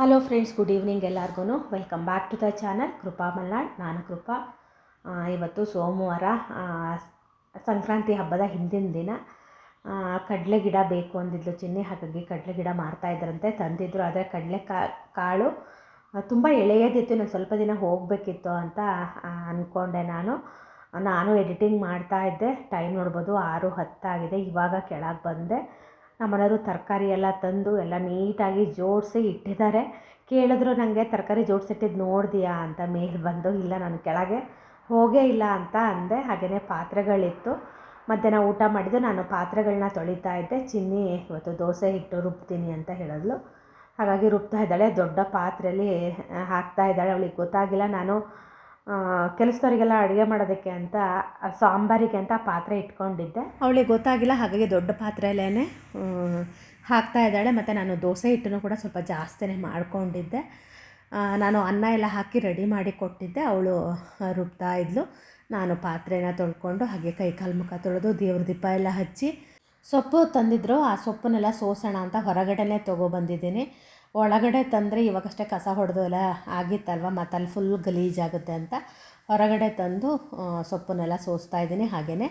Hello friends good evening ಎಲ್ಲರಿಗೂ welcome back to the channel Krupa Malnad ನಾನು ಕೃಪಾ. ಇವತ್ತು ಸೋಮವಾರ ಸಂಕ್ರಾಂತಿ ಹಬ್ಬದ ಹಿಂದಿನ ದಿನ ಕಡಲೆ ಗಿಡ ಬೇಕು ಅಂದಿದ್ಲು. ಚಿನ್ನಿ ಹಾಗಾಗಿ ಕಡಲೆ ಗಿಡ ಮಾರ್ತಾ ಇದ್ರಂತೆ ತಂದಿದ್ರು, ಆದರೆ ಕಡಲೆ ಕಾಳು ತುಂಬ ಎಳೆಯದಿತ್ತು. ನಾನು ಸ್ವಲ್ಪ ದಿನ ಹೋಗಬೇಕಿತ್ತು ಅಂತ ಅಂದ್ಕೊಂಡೆ ನಾನು. ನಾನು ಎಡಿಟಿಂಗ್ ಮಾಡ್ತಾ ಇದ್ದೆ. ಟೈಮ್ ನೋಡ್ಬೋದು, ಆರು ಹತ್ತಾಗಿದೆ. ಇವಾಗ ಕೆಳಗೆ ಬಂದೆ. ನಮ್ಮನೆಯವರು ತರಕಾರಿ ಎಲ್ಲ ತಂದು ಎಲ್ಲ ನೀಟಾಗಿ ಜೋಡಿಸಿ ಇಟ್ಟಿದ್ದಾರೆ. ಕೇಳಿದ್ರು ನನಗೆ ತರಕಾರಿ ಜೋಡಿಸಿಟ್ಟಿದ್ದು ನೋಡಿದೀಯಾ? ಅಂತ ಮೇಲೆ ಬಂದು, ಇಲ್ಲ, ನಾನು ಕೆಳಗೆ ಹೋಗೇ ಇಲ್ಲ ಅಂತ ಅಂದೆ. ಹಾಗೆಯೇ ಪಾತ್ರೆಗಳಿತ್ತು. ಮಧ್ಯಾಹ್ನ ಊಟ ಮಾಡಿದ್ದು ನಾನು ಪಾತ್ರೆಗಳನ್ನ ತೊಳಿತಾ ಇದ್ದೆ. ಚಿನ್ನಿ, ಇವತ್ತು ದೋಸೆ ಹಿಟ್ಟು ರುಬ್ತೀನಿ ಅಂತ ಹೇಳಿದ್ಲು. ಹಾಗಾಗಿ ರುಬ್ತಾ ಇದ್ದಾಳೆ. ದೊಡ್ಡ ಪಾತ್ರೆಯಲ್ಲಿ ಹಾಕ್ತಾ ಇದ್ದಾಳೆ. ಅವಳಿಗೆ ಗೊತ್ತಾಗಿಲ್ಲ. ನಾನು ಕೆಲಸದವರಿಗೆಲ್ಲ ಅಡುಗೆ ಮಾಡೋದಕ್ಕೆ ಅಂತ ಸಾಂಬಾರಿಗೆ ಅಂತ ಪಾತ್ರೆ ಇಟ್ಕೊಂಡಿದ್ದೆ. ಅವಳಿಗೆ ಗೊತ್ತಾಗಿಲ್ಲ, ಹಾಗಾಗಿ ದೊಡ್ಡ ಪಾತ್ರೆಯಲ್ಲೇ ಹಾಕ್ತಾ ಇದ್ದಾಳೆ. ಮತ್ತು ನಾನು ದೋಸೆ ಹಿಟ್ಟನ್ನು ಕೂಡ ಸ್ವಲ್ಪ ಜಾಸ್ತಿನೇ ಮಾಡ್ಕೊಂಡಿದ್ದೆ. ನಾನು ಅನ್ನ ಎಲ್ಲ ಹಾಕಿ ರೆಡಿ ಮಾಡಿ ಕೊಟ್ಟಿದ್ದೆ. ಅವಳು ರುಬ್ತಾ ಇದ್ಲು. ನಾನು ಪಾತ್ರೆನ ತೊಳ್ಕೊಂಡು ಹಾಗೆ ಕೈ ಕಾಲು ಮುಖ ತೊಳೆದು ದೇವ್ರ ದೀಪ ಎಲ್ಲ ಹಚ್ಚಿ ಸೊಪ್ಪು ತಂದಿದ್ದರು ಆ ಸೊಪ್ಪನ್ನೆಲ್ಲ ಸೋಸೋಣ ಅಂತ ಹೊರಗಡೆನೇ ತೊಗೊಬಂದಿದ್ದೀನಿ ಒಳಗಡೆ ತಂದರೆ ಇವಾಗಷ್ಟೇ ಕಸ ಹೊಡೆದು ಎಲ್ಲ ಆಗಿತ್ತಲ್ವ? ಮತ್ತು ಅಲ್ಲಿ ಫುಲ್ ಗಲೀಜಾಗುತ್ತೆ ಅಂತ ಹೊರಗಡೆ ತಂದು ಸೊಪ್ಪನ್ನೆಲ್ಲ ಸೋಸ್ತಾ ಇದ್ದೀನಿ ಹಾಗೆಯೇ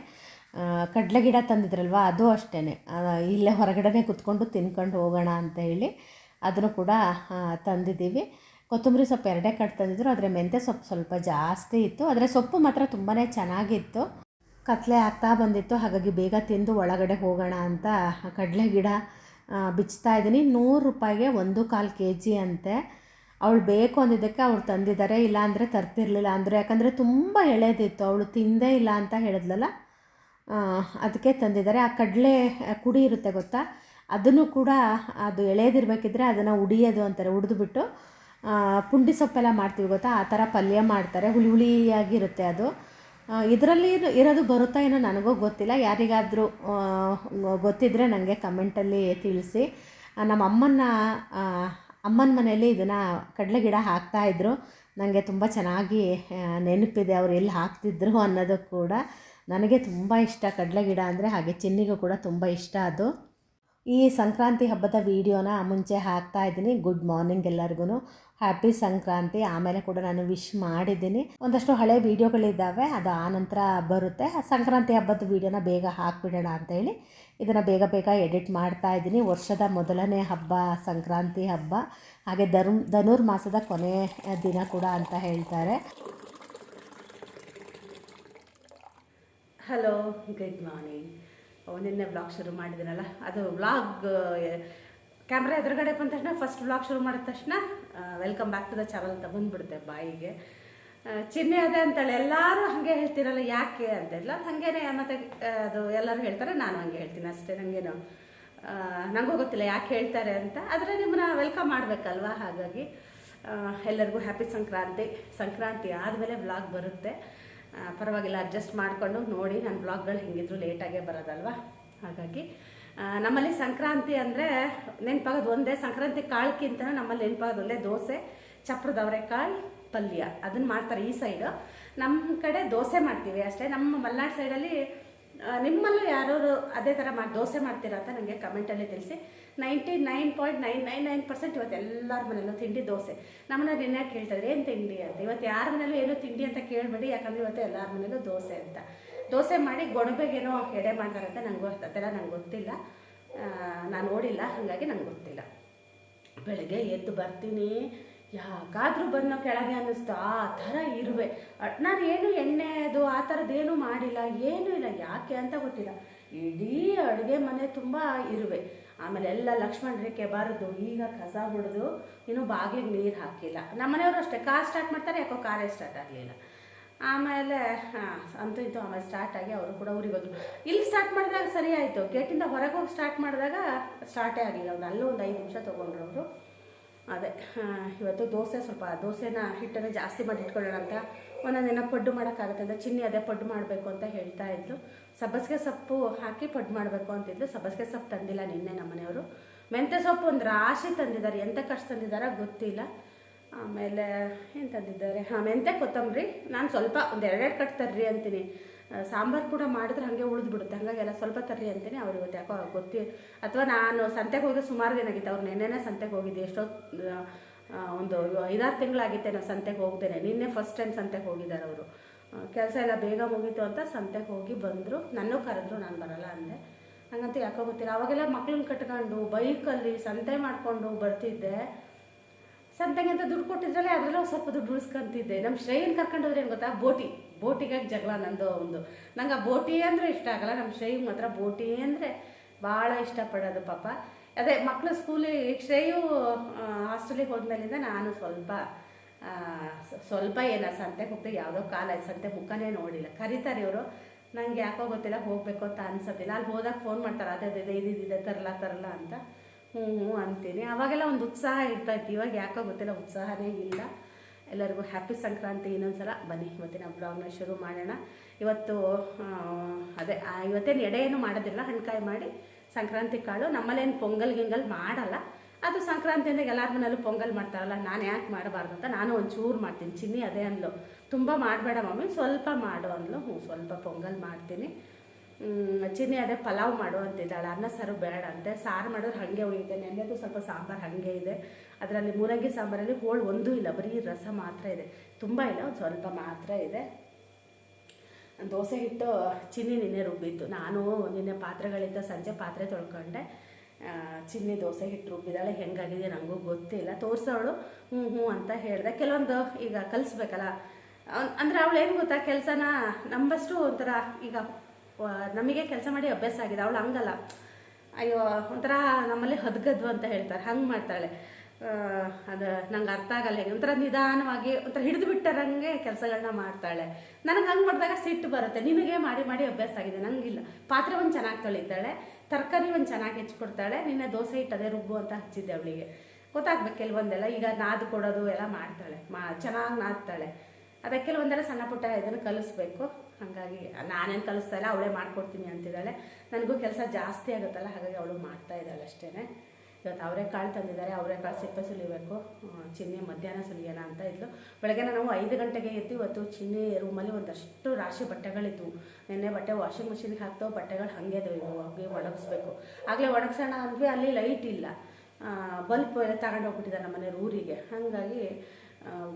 ಕಡಲೆ ಗಿಡ ತಂದಿದ್ರಲ್ವ? ಅದು ಅಷ್ಟೇ ಇಲ್ಲೇ ಹೊರಗಡೆನೇ ಕುತ್ಕೊಂಡು ತಿನ್ಕೊಂಡು ಹೋಗೋಣ ಅಂತ ಹೇಳಿ ಅದನ್ನು ಕೂಡ ತಂದಿದ್ದೀವಿ. ಕೊತ್ತಂಬರಿ ಸೊಪ್ಪು ಎರಡೇ ಕಟ್ ತಂದಿದ್ರು. ಆದರೆ ಮೆಂತ್ಯ ಸೊಪ್ಪು ಸ್ವಲ್ಪ ಜಾಸ್ತಿ ಇತ್ತು. ಆದರೆ ಸೊಪ್ಪು ಮಾತ್ರ ತುಂಬಾ ಚೆನ್ನಾಗಿತ್ತು. ಕತ್ಲೆ ಆಗ್ತಾ ಬಂದಿತ್ತು. ಹಾಗಾಗಿ ಬೇಗ ತಿಂದು ಒಳಗಡೆ ಹೋಗೋಣ ಅಂತ ಕಡಲೆ ಗಿಡ ಬಿಚ್ತಾ ಇದ್ದೀನಿ. ನೂರು ರೂಪಾಯಿಗೆ ಒಂದು ಕಾಲು ಕೆ ಜಿ ಅಂತೆ. ಅವಳು ಬೇಕು ಅಂದಿದ್ದಕ್ಕೆ ಅವ್ರು ತಂದಿದ್ದಾರೆ. ಇಲ್ಲ ಅಂದರೆ ತರ್ತಿರ್ಲಿಲ್ಲ ಅಂದರೆ. ಯಾಕಂದರೆ ತುಂಬ ಎಳೆದಿತ್ತು. ಅವಳು ತಿಂದೇ ಇಲ್ಲ ಅಂತ ಹೇಳಿದ್ಲಲ್ಲ? ಅದಕ್ಕೆ ತಂದಿದ್ದಾರೆ. ಆ ಕಡಲೆ ಕುಡಿ ಇರುತ್ತೆ ಗೊತ್ತಾ? ಅದನ್ನು ಕೂಡ ಅದು ಎಳೆಯದಿರಬೇಕಿದ್ರೆ ಅದನ್ನು ಉಡಿಯೋದು ಅಂತಾರೆ. ಉಡಿದ್ಬಿಟ್ಟು ಪುಂಡಿ ಸೊಪ್ಪೆಲ್ಲ ಮಾಡ್ತೀವಿ ಗೊತ್ತಾ? ಆ ಥರ ಪಲ್ಯ ಮಾಡ್ತಾರೆ. ಹುಳಿ ಹುಳಿಯಾಗಿರುತ್ತೆ ಅದು. ಇದರಲ್ಲಿ ಇರೋದು ಬರುತ್ತಾ ಏನೋ ನನಗೂ ಗೊತ್ತಿಲ್ಲ. ಯಾರಿಗಾದರೂ ಗೊತ್ತಿದ್ದರೆ ನನಗೆ ಕಮೆಂಟಲ್ಲಿ ತಿಳಿಸಿ. ನಮ್ಮ ಅಮ್ಮನ ಅಮ್ಮನ ಮನೆಯಲ್ಲಿ ಇದನ್ನು ಕಡಲೆ ಗಿಡ ಹಾಕ್ತಾಯಿದ್ರು ನನಗೆ ತುಂಬ ಚೆನ್ನಾಗಿ ನೆನಪಿದೆ ಅವ್ರು ಎಲ್ಲಿ ಹಾಕ್ತಿದ್ರು ಅನ್ನೋದು ಕೂಡ. ನನಗೆ ತುಂಬ ಇಷ್ಟ ಕಡಲೆ ಗಿಡ ಅಂದರೆ, ಹಾಗೆ ಚಿನ್ನಿಗೂ ಕೂಡ ತುಂಬ ಇಷ್ಟ ಅದು. ಈ ಸಂಕ್ರಾಂತಿ ಹಬ್ಬದ ವೀಡಿಯೋನ ಮುಂಚೆ ಹಾಕ್ತಾ ಇದ್ದೀನಿ. ಗುಡ್ ಮಾರ್ನಿಂಗ್ ಎಲ್ಲರಿಗೂ ಹ್ಯಾಪಿ ಸಂಕ್ರಾಂತಿ. ಆಮೇಲೆ ಕೂಡ ನಾನು ವಿಶ್ ಮಾಡಿದ್ದೀನಿ. ಒಂದಷ್ಟು ಹಳೆ ವೀಡಿಯೋಗಳಿದ್ದಾವೆ, ಅದು ಆ ನಂತರ ಬರುತ್ತೆ. ಸಂಕ್ರಾಂತಿ ಹಬ್ಬದ ವೀಡಿಯೋನ ಬೇಗ ಹಾಕ್ಬಿಡೋಣ ಅಂತೇಳಿ ಇದನ್ನು ಬೇಗ ಬೇಗ ಎಡಿಟ್ ಮಾಡ್ತಾ ಇದ್ದೀನಿ. ವರ್ಷದ ಮೊದಲನೇ ಹಬ್ಬ, ಸಂಕ್ರಾಂತಿ ಹಬ್ಬ, ಹಾಗೆ ಧರ್ಮ ಧನುರ್ಮಾಸದ ಕೊನೆ ದಿನ ಕೂಡ ಅಂತ ಹೇಳ್ತಾರೆ. ಹಲೋ ಗುಡ್ ಮಾರ್ನಿಂಗ್ ನಿನ್ನೆ ಬ್ಲಾಗ್ ಶುರು ಮಾಡಿದ್ದೀನಲ್ಲ ಅದು ವ್ಲಾಗ್ ಕ್ಯಾಮ್ರಾ ಎದುರುಗಡೆ ಬಂದ ತಕ್ಷಣ ಫಸ್ಟ್ ವ್ಲಾಗ್ ಶುರು ಮಾಡಿದ ತಕ್ಷಣ welcome back to the channel ಅಂತ ಬಾಯಿಗೆ. ಚಿಹ್ನೆ ಅದೇ ಅಂತೇಳಿ, ಎಲ್ಲರೂ ಹಾಗೆ ಹೇಳ್ತೀರಲ್ಲ, ಯಾಕೆ? ಅಂತ. ಇಲ್ಲ ಹಾಗೇನೆ ಮತ್ತೆ ಅದು ಎಲ್ಲರೂ ಹೇಳ್ತಾರೆ, ನಾನು ಹಂಗೆ ಹೇಳ್ತೀನಿ ಅಷ್ಟೇ ನನಗೇನು ನನಗೂ ಗೊತ್ತಿಲ್ಲ ಯಾಕೆ ಹೇಳ್ತಾರೆ ಅಂತ. ಆದರೆ ನಿಮ್ಮನ್ನ ವೆಲ್ಕಮ್ ಮಾಡಬೇಕಲ್ವಾ, ಹಾಗಾಗಿ ಎಲ್ಲರಿಗೂ ಹ್ಯಾಪಿ ಸಂಕ್ರಾಂತಿ ಸಂಕ್ರಾಂತಿ ಆದಮೇಲೆ ಬ್ಲಾಗ್ ಬರುತ್ತೆ. ಪರವಾಗಿಲ್ಲ ಅಡ್ಜಸ್ಟ್ ಮಾಡಿಕೊಂಡು ನೋಡಿ ನನ್ನ ಬ್ಲಾಗ್ಗಳು ಹೆಂಗಿದ್ರು ಲೇಟಾಗೇ ಬರೋದಲ್ವಾ? ಹಾಗಾಗಿ ನಮ್ಮಲ್ಲಿ ಸಂಕ್ರಾಂತಿ ಅಂದರೆ ನೆನಪಾಗೋದು, ಒಂದೇ ಸಂಕ್ರಾಂತಿ ಕಾಳಕ್ಕಿಂತ ನಮ್ಮಲ್ಲಿ ನೆನಪಾಗೋದು ಒಂದೇ ದೋಸೆ ಚಪ್ರದ ಅವರೆಕಾಳು ಪಲ್ಯ. ಅದನ್ನು ಮಾಡ್ತಾರೆ ಈ ಸೈಡು ನಮ್ಮ ಕಡೆ ದೋಸೆ ಮಾಡ್ತೀವಿ ಅಷ್ಟೇ. ನಮ್ಮ ಮಲೆನಾಡು ಸೈಡಲ್ಲಿ ನಿಮ್ಮಲ್ಲೂ ಯಾರು ಅದೇ ಥರ ಮಾಡಿ ದೋಸೆ ಮಾಡ್ತೀರಾ ಅಂತ ನನಗೆ ಕಮೆಂಟಲ್ಲಿ ತಿಳಿಸಿ. Ninety nine point nine nine nine percent ಇವತ್ತು ಎಲ್ಲರ ಮನೆಯಲ್ಲೂ ತಿಂಡಿ ದೋಸೆ. ನಮ್ಮನ್ನ ನಿನ್ನೆ ಕೇಳ್ತಾರೆ, ಏನು ತಿಂಡಿ ಅಂತ? ಇವತ್ತು ಯಾರ ಮನೇಲೂ ಏನು ತಿಂಡಿ ಅಂತ ಕೇಳಬೇಡಿ, ಯಾಕಂದರೆ ಇವತ್ತು ಎಲ್ಲರ ಮನೇಲೂ ದೋಸೆ ಅಂತ. ದೋಸೆ ಮಾಡಿ ಗೊಣಬೆಗೇನೋ ಎಡೆ ಮಾಡ್ತಾರಂತೆ ನಂಗೆ ಗೊತ್ತಲ್ಲ ನಂಗೆ ಗೊತ್ತಿಲ್ಲ. ನಾನು ನೋಡಿಲ್ಲ, ಹಾಗಾಗಿ ನಂಗೆ ಗೊತ್ತಿಲ್ಲ. ಬೆಳಗ್ಗೆ ಎದ್ದು ಬರ್ತೀನಿ, ಯಾಕಾದರೂ ಬಂದು ಕೆಳಗೆ ಅನ್ನಿಸ್ತು, ಆ ಥರ ಇರುವೆ. ನಾನು ಏನು ಎಣ್ಣೆ ಅದು, ಆ ಥರದ್ದೇನು ಮಾಡಿಲ್ಲ, ಏನೂ ಇಲ್ಲ, ಯಾಕೆ ಅಂತ ಗೊತ್ತಿಲ್ಲ. ಇಡೀ ಅಡುಗೆ ಮನೆ ತುಂಬ ಇರುವೆ. ಆಮೇಲೆ ಎಲ್ಲ ಲಕ್ಷ್ಮಣ ರೇಖೆ ಬಾರದು, ಈಗ ಕಸ ಹೊಡೆದು ಇನ್ನೂ ಬಾಗಿಲಿಗೆ ನೀರು ಹಾಕಿಲ್ಲ. ನಮ್ಮ ಮನೆಯವರು ಅಷ್ಟೇ, ಕಾರ್ ಸ್ಟಾರ್ಟ್ ಮಾಡ್ತಾರೆ, ಯಾಕೋ ಕಾರೇ ಸ್ಟಾರ್ಟ್ ಆಗಲಿಲ್ಲ. ಆಮೇಲೆ, ಹಾಂ, ಅಂತೂ ಇಂತೂ ಆಮೇಲೆ ಸ್ಟಾರ್ಟ್ ಆಗಿ ಅವರು ಕೂಡ ಊರಿಗೆ ಹೋದ್ರು. ಇಲ್ಲಿ ಸ್ಟಾರ್ಟ್ ಮಾಡಿದಾಗ ಸರಿ ಆಯಿತು. ಗೇಟಿಂದ ಹೊರಗೆ ಹೋಗಿ ಸ್ಟಾರ್ಟ್ ಮಾಡಿದಾಗ ಸ್ಟಾರ್ಟೇ ಆಗಲಿಲ್ಲ. ಒಂದು ಅಲ್ಲೂ ಒಂದು ಐದು ನಿಮಿಷ ತೊಗೊಂಡ್ರು ಅವರು. ಅದೇ ಇವತ್ತು ದೋಸೆ ಸ್ವಲ್ಪ, ದೋಸೆನ ಹಿಟ್ಟನ್ನು ಜಾಸ್ತಿ ಮಾಡಿ ಇಟ್ಕೊಳ್ಳೋಣ ಅಂತ. ಒಂದೊಂದಿನ ಪಡ್ಡು ಮಾಡೋಕ್ಕಾಗತ್ತೆ ಅಂತ, ಚಿನ್ನಿ ಅದೇ ಪಡ್ಡು ಮಾಡಬೇಕು ಅಂತ ಹೇಳ್ತಾ ಇದ್ಲು ಸಬ್ಬಸಿಗೆ ಸೊಪ್ಪು ಹಾಕಿ ಪಡ್ ಮಾಡಬೇಕು ಅಂತಿದ್ರು ಸಬ್ಬಸಿಗೆ ಸೊಪ್ಪು ತಂದಿಲ್ಲ ನಿನ್ನೆ ನಮ್ಮನೆಯವರು ಮೆಂತ್ಯ ಸೊಪ್ಪು ಒಂದು ರಾಶಿ ತಂದಿದ್ದಾರೆ. ಎಂತ ಕಷ್ಟ ತಂದಿದ್ದಾರೆ ಗೊತ್ತಿಲ್ಲ. ಆಮೇಲೆ ಏನು ತಂದಿದ್ದಾರೆ? ಹಾಂ, ಮೆಂತ್ಯ, ಕೊತ್ತಂಬರಿ. ನಾನು ಸ್ವಲ್ಪ ಒಂದು ಎರಡೆರಡು ಕಟ್ ತರ್ರಿ ಅಂತೀನಿ. ಸಾಂಬಾರು ಕೂಡ ಮಾಡಿದ್ರೆ ಹಾಗೆ ಉಳಿದು ಬಿಡುತ್ತೆ ಹಂಗಾಗಿ ಎಲ್ಲ ಸ್ವಲ್ಪ ತರ್ರಿ ಅಂತೀನಿ. ಅವ್ರು ಇವತ್ತು ಯಾಕೋ ಗೊತ್ತಿ, ಅಥವಾ ನಾನು ಸಂತೆಗೆ ಹೋಗಿ ಸುಮಾರು ದಿನ ಆಗಿತ್ತು. ಅವ್ರು ನೆನ್ನೆನೇ ಸಂತೆಗೆ ಹೋಗಿದ್ದೆ. ಎಷ್ಟೋ ಒಂದು ಐದಾರು ತಿಂಗಳಾಗಿತ್ತೆ ನಾವು ಸಂತೆಗೆ ಹೋಗ್ದೇನೆ. ನಿನ್ನೆ ಫಸ್ಟ್ ಟೈಮ್ ಸಂತೆಗೆ ಹೋಗಿದ್ದಾರೆ ಅವರು. ಕೆಲಸ ಎಲ್ಲ ಬೇಗ ಮುಗೀತು ಅಂತ ಸಂತೆಗೆ ಹೋಗಿ ಬಂದರು. ನನ್ನ ಕರೆದ್ರು, ನಾನು ಬರಲ್ಲ ಅಂದೆ. ನನಗಂತೂ ಯಾಕೋ ಗೊತ್ತಿಲ್ಲ. ಅವಾಗೆಲ್ಲ ಮಕ್ಳನ್ನ ಕಟ್ಕೊಂಡು ಬೈಕಲ್ಲಿ ಸಂತೆ ಮಾಡಿಕೊಂಡು ಬರ್ತಿದ್ದೆ. ಸಂತೆಗೆ ಅಂತ ದುಡ್ಡು ಕೊಟ್ಟಿದ್ರಲ್ಲ ಅದರಲ್ಲೂ ಸ್ವಲ್ಪ ದುಡ್ಡು ಉಳಿಸ್ಕೊಂತಿದ್ದೆ. ನಮ್ಮ ಶ್ರೇಯನ್ ಕರ್ಕೊಂಡೋದ್ರೆ ಏನು ಗೊತ್ತಾ? ಬೋಟಿ. ಬೋಟಿಗಾಗಿ ಜಗಳ ನಂದು ಒಂದು. ನಂಗೆ ಆ ಬೋಟಿ ಅಂದರೆ ಇಷ್ಟ ಆಗಲ್ಲ. ನಮ್ಮ ಶ್ರೇಯಿಗೆ ಮಾತ್ರ ಬೋಟಿ ಅಂದರೆ ಭಾಳ ಇಷ್ಟಪಡೋದು ಪಾಪ. ಅದೇ ಮಕ್ಕಳು ಸ್ಕೂಲಿಗೆ, ಶ್ರೇಯು ಹಾಸ್ಟೆಲಿಗೆ ಹೋದ್ಮೇಲಿಂದ ನಾನು ಸ್ವಲ್ಪ ಸ್ವಲ್ಪ ಏನ ಸಂತೆ ಹೋಗ್ತಾ ಯಾವುದೋ ಕಾಲ ಸಂತೆ ಮುಖನೇ ನೋಡಿಲ್ಲ. ಕರೀತಾರೆ ಇವರು, ನಂಗೆ ಯಾಕೋ ಗೊತ್ತಿಲ್ಲ, ಹೋಗಬೇಕು ಅಂತ ಅನ್ಸೋದಿಲ್ಲ ಅಲ್ಲಿ ಹೋದಾಗ ಫೋನ್ ಮಾಡ್ತಾರೆ, ಅದೇ ಅದೇ ಇದೆ ತರಲ್ಲ ತರಲ್ಲ ಅಂತ. ಹ್ಞೂ ಹ್ಞೂ ಅಂತೀನಿ. ಅವಾಗೆಲ್ಲ ಒಂದು ಉತ್ಸಾಹ ಇರ್ತೈತಿ ಇವಾಗ ಯಾಕೋ ಗೊತ್ತಿಲ್ಲ, ಉತ್ಸಾಹನೇ ಇಲ್ಲ. ಎಲ್ಲರಿಗೂ ಹ್ಯಾಪಿ ಸಂಕ್ರಾಂತಿ ಇನ್ನೊಂದ್ಸಲ ಬನ್ನಿ. ಇವತ್ತಿನ ಬ್ಲಾಗ್ನ ಶುರು ಮಾಡೋಣ. ಇವತ್ತು ಅದೇ ಇವತ್ತೇನು ಎಡೆ ಮಾಡೋದಿಲ್ಲ. ಹಣ್ಕಾಯಿ ಮಾಡಿ ಸಂಕ್ರಾಂತಿ ಕಾಳು. ನಮ್ಮಲ್ಲೇನು ಪೊಂಗಲ್ ಗಿಂಗಲ್ ಮಾಡಲ್ಲ. ಅದು ಸಂಕ್ರಾಂತಿ ಅಂದಾಗ ಎಲ್ಲರ ಮನೇಲೂ ಪೊಂಗಲ್ ಮಾಡ್ತಾರಲ್ಲ, ನಾನು ಯಾಕೆ ಮಾಡಬಾರ್ದು ಅಂತ ನಾನು ಒಂಚೂರು ಮಾಡ್ತೀನಿ. ಚಿನ್ನಿ ಅದೇ ಅಂದ್ಲು. ತುಂಬ ಮಾಡಬೇಡ ಮಮ್ಮಿ, ಸ್ವಲ್ಪ ಮಾಡು ಅಂದ್ಲು. ಹ್ಞೂ ಸ್ವಲ್ಪ ಪೊಂಗಲ್ ಮಾಡ್ತೀನಿ. ಚಿನ್ನಿ ಅದೇ ಪಲಾವ್ ಮಾಡು ಅಂತಿದ್ದಾಳೆ. ಅನ್ನ ಸಾರು ಬೇಡ ಅಂತೆ. ಸಾರು ಮಾಡೋದು ಹಾಗೆ ಉಳಿಯುತ್ತೆ. ನೆನ್ನೆದು ಸ್ವಲ್ಪ ಸಾಂಬಾರು ಹಾಗೆ ಇದೆ. ಅದರಲ್ಲಿ ಮೂಲಂಗಿ ಸಾಂಬಾರಲ್ಲಿ ಹೋಳು ಒಂದೂ ಇಲ್ಲ. ಬರೀ ರಸ ಮಾತ್ರ ಇದೆ. ತುಂಬ ಇಲ್ಲ, ಒಂದು ಸ್ವಲ್ಪ ಮಾತ್ರ ಇದೆ. ದೋಸೆ ಹಿಟ್ಟು ಚಿನ್ನಿ ನಿನ್ನೆ ರುಬ್ಬಿತ್ತು. ನಾನು ನಿನ್ನೆ ಪಾತ್ರೆಗಳಿಂದ ಸಂಜೆ ಪಾತ್ರೆ ತೊಳ್ಕೊಂಡೆ. ಚಿನ್ನಿ ದೋಸೆ ಹಿಟ್ಟು ರುಬ್ಬಿದಾಳೆ ಹೆಂಗಾಗಿದೆ ನನಗೂ ಗೊತ್ತಿಲ್ಲ ತೋರಿಸೋಳು ಹ್ಞೂ ಹ್ಞೂ ಅಂತ ಹೇಳಿದೆ. ಕೆಲವೊಂದು ಈಗ ಕಲಿಸ್ಬೇಕಲ್ಲ. ಅಂದರೆ ಅವಳು ಏನು ಗೊತ್ತಾ, ಕೆಲಸನ ನಂಬಷ್ಟು ಒಂಥರ ಈಗ ನಮಗೆ ಕೆಲಸ ಮಾಡಿ ಅಭ್ಯಾಸ ಆಗಿದೆ. ಅವಳು ಹಂಗಲ್ಲ. ಅಯ್ಯೋ, ಒಂಥರ ನಮ್ಮಲ್ಲಿ ಹದ್ಗದ್ವು ಅಂತ ಹೇಳ್ತಾರೆ. ಹಂಗೆ ಮಾಡ್ತಾಳೆ. ಅದು ನಂಗೆ ಅರ್ಥ ಆಗಲ್ಲ ಹೇಗೆ. ಒಂಥರ ನಿಧಾನವಾಗಿ, ಒಂಥರ ಹಿಡಿದು ಬಿಟ್ಟರಂಗೆ ಕೆಲಸಗಳನ್ನ ಮಾಡ್ತಾಳೆ. ನನಗೆ ಹಂಗೆ ಮಾಡಿದಾಗ ಸಿಟ್ಟು ಬರುತ್ತೆ. ನಿನಗೆ ಮಾಡಿ ಮಾಡಿ ಅಭ್ಯಾಸ ಆಗಿದೆ. ನಂಗಿಲ್ಲ. ಪಾತ್ರೆ ಒಂದು ಚೆನ್ನಾಗಿ ತೊಳಿತಾಳೆ. ತರಕಾರಿ ಒಂದು ಚೆನ್ನಾಗಿ ಹೆಚ್ಚಿಕೊಡ್ತಾಳೆ ನಿನ್ನೆ ದೋಸೆ ಇಟ್ಟದೆ ರುಬ್ಬು ಅಂತ ಹಚ್ಚಿದ್ದೆ ಅವಳಿಗೆ. ಗೊತ್ತಾಗ್ಬೇಕು ಕೆಲವೊಂದೆಲ್ಲ. ಈಗ ನಾದು ಕೊಡೋದು ಎಲ್ಲ ಮಾಡ್ತಾಳೆ. ಮಾ, ಚೆನ್ನಾಗಿ ನಾದ್ತಾಳೆ. ಅದಕ್ಕೆ ಕೆಲವೊಂದೆಲ್ಲ ಸಣ್ಣ ಪುಟ್ಟ ಇದನ್ನು ಕಲಿಸ್ಬೇಕು. ಹಾಗಾಗಿ ನಾನೇನು ಕಲಿಸ್ತಾ ಇಲ್ಲ, ಅವಳೇ ಮಾಡ್ಕೊಡ್ತೀನಿ ಅಂತಿದ್ದಾಳೆ. ನನಗೂ ಕೆಲಸ ಜಾಸ್ತಿ ಆಗುತ್ತಲ್ಲ, ಹಾಗಾಗಿ ಅವಳು ಮಾಡ್ತಾ ಇದ್ದಾಳೆ ಅಷ್ಟೇ ಇವತ್ತು ಅವರೆಕಾಳು ತಂದಿದ್ದಾರೆ ಅವರೆಕಾಳು ಸಿಪ್ಪೆ ಸುಲಿಬೇಕು ಚಿನ್ನೆ ಮಧ್ಯಾಹ್ನ ಸುಲಿಯೋಣ ಅಂತ ಇದ್ಲು. ಬೆಳಗ್ಗೆ ನಾವು ಐದು ಗಂಟೆಗೆ ಎದ್ದು ಇವತ್ತು ಚಿನ್ನಿ ರೂಮಲ್ಲಿ ಒಂದಷ್ಟು ರಾಶಿ ಬಟ್ಟೆಗಳಿದ್ವು. ನಿನ್ನೆ ಬಟ್ಟೆ ವಾಷಿಂಗ್ ಮಿಷಿನ್ಗೆ ಹಾಕ್ತಾವೆ ಬಟ್ಟೆಗಳು ಹಾಗೆ ಇವು ಹಾಗೆ ಒಣಗಿಸ್ಬೇಕು. ಆಗಲೇ ಒಣಗಿಸೋಣ ಅಂದ್ವಿ, ಅಲ್ಲಿ ಲೈಟ್ ಇಲ್ಲ. ಬಲ್ಪ್ ಎಲ್ಲ ತಗೊಂಡು ಹೋಗ್ಬಿಟ್ಟಿದ್ದಾರೆ ನಮ್ಮ ಹಾಗಾಗಿ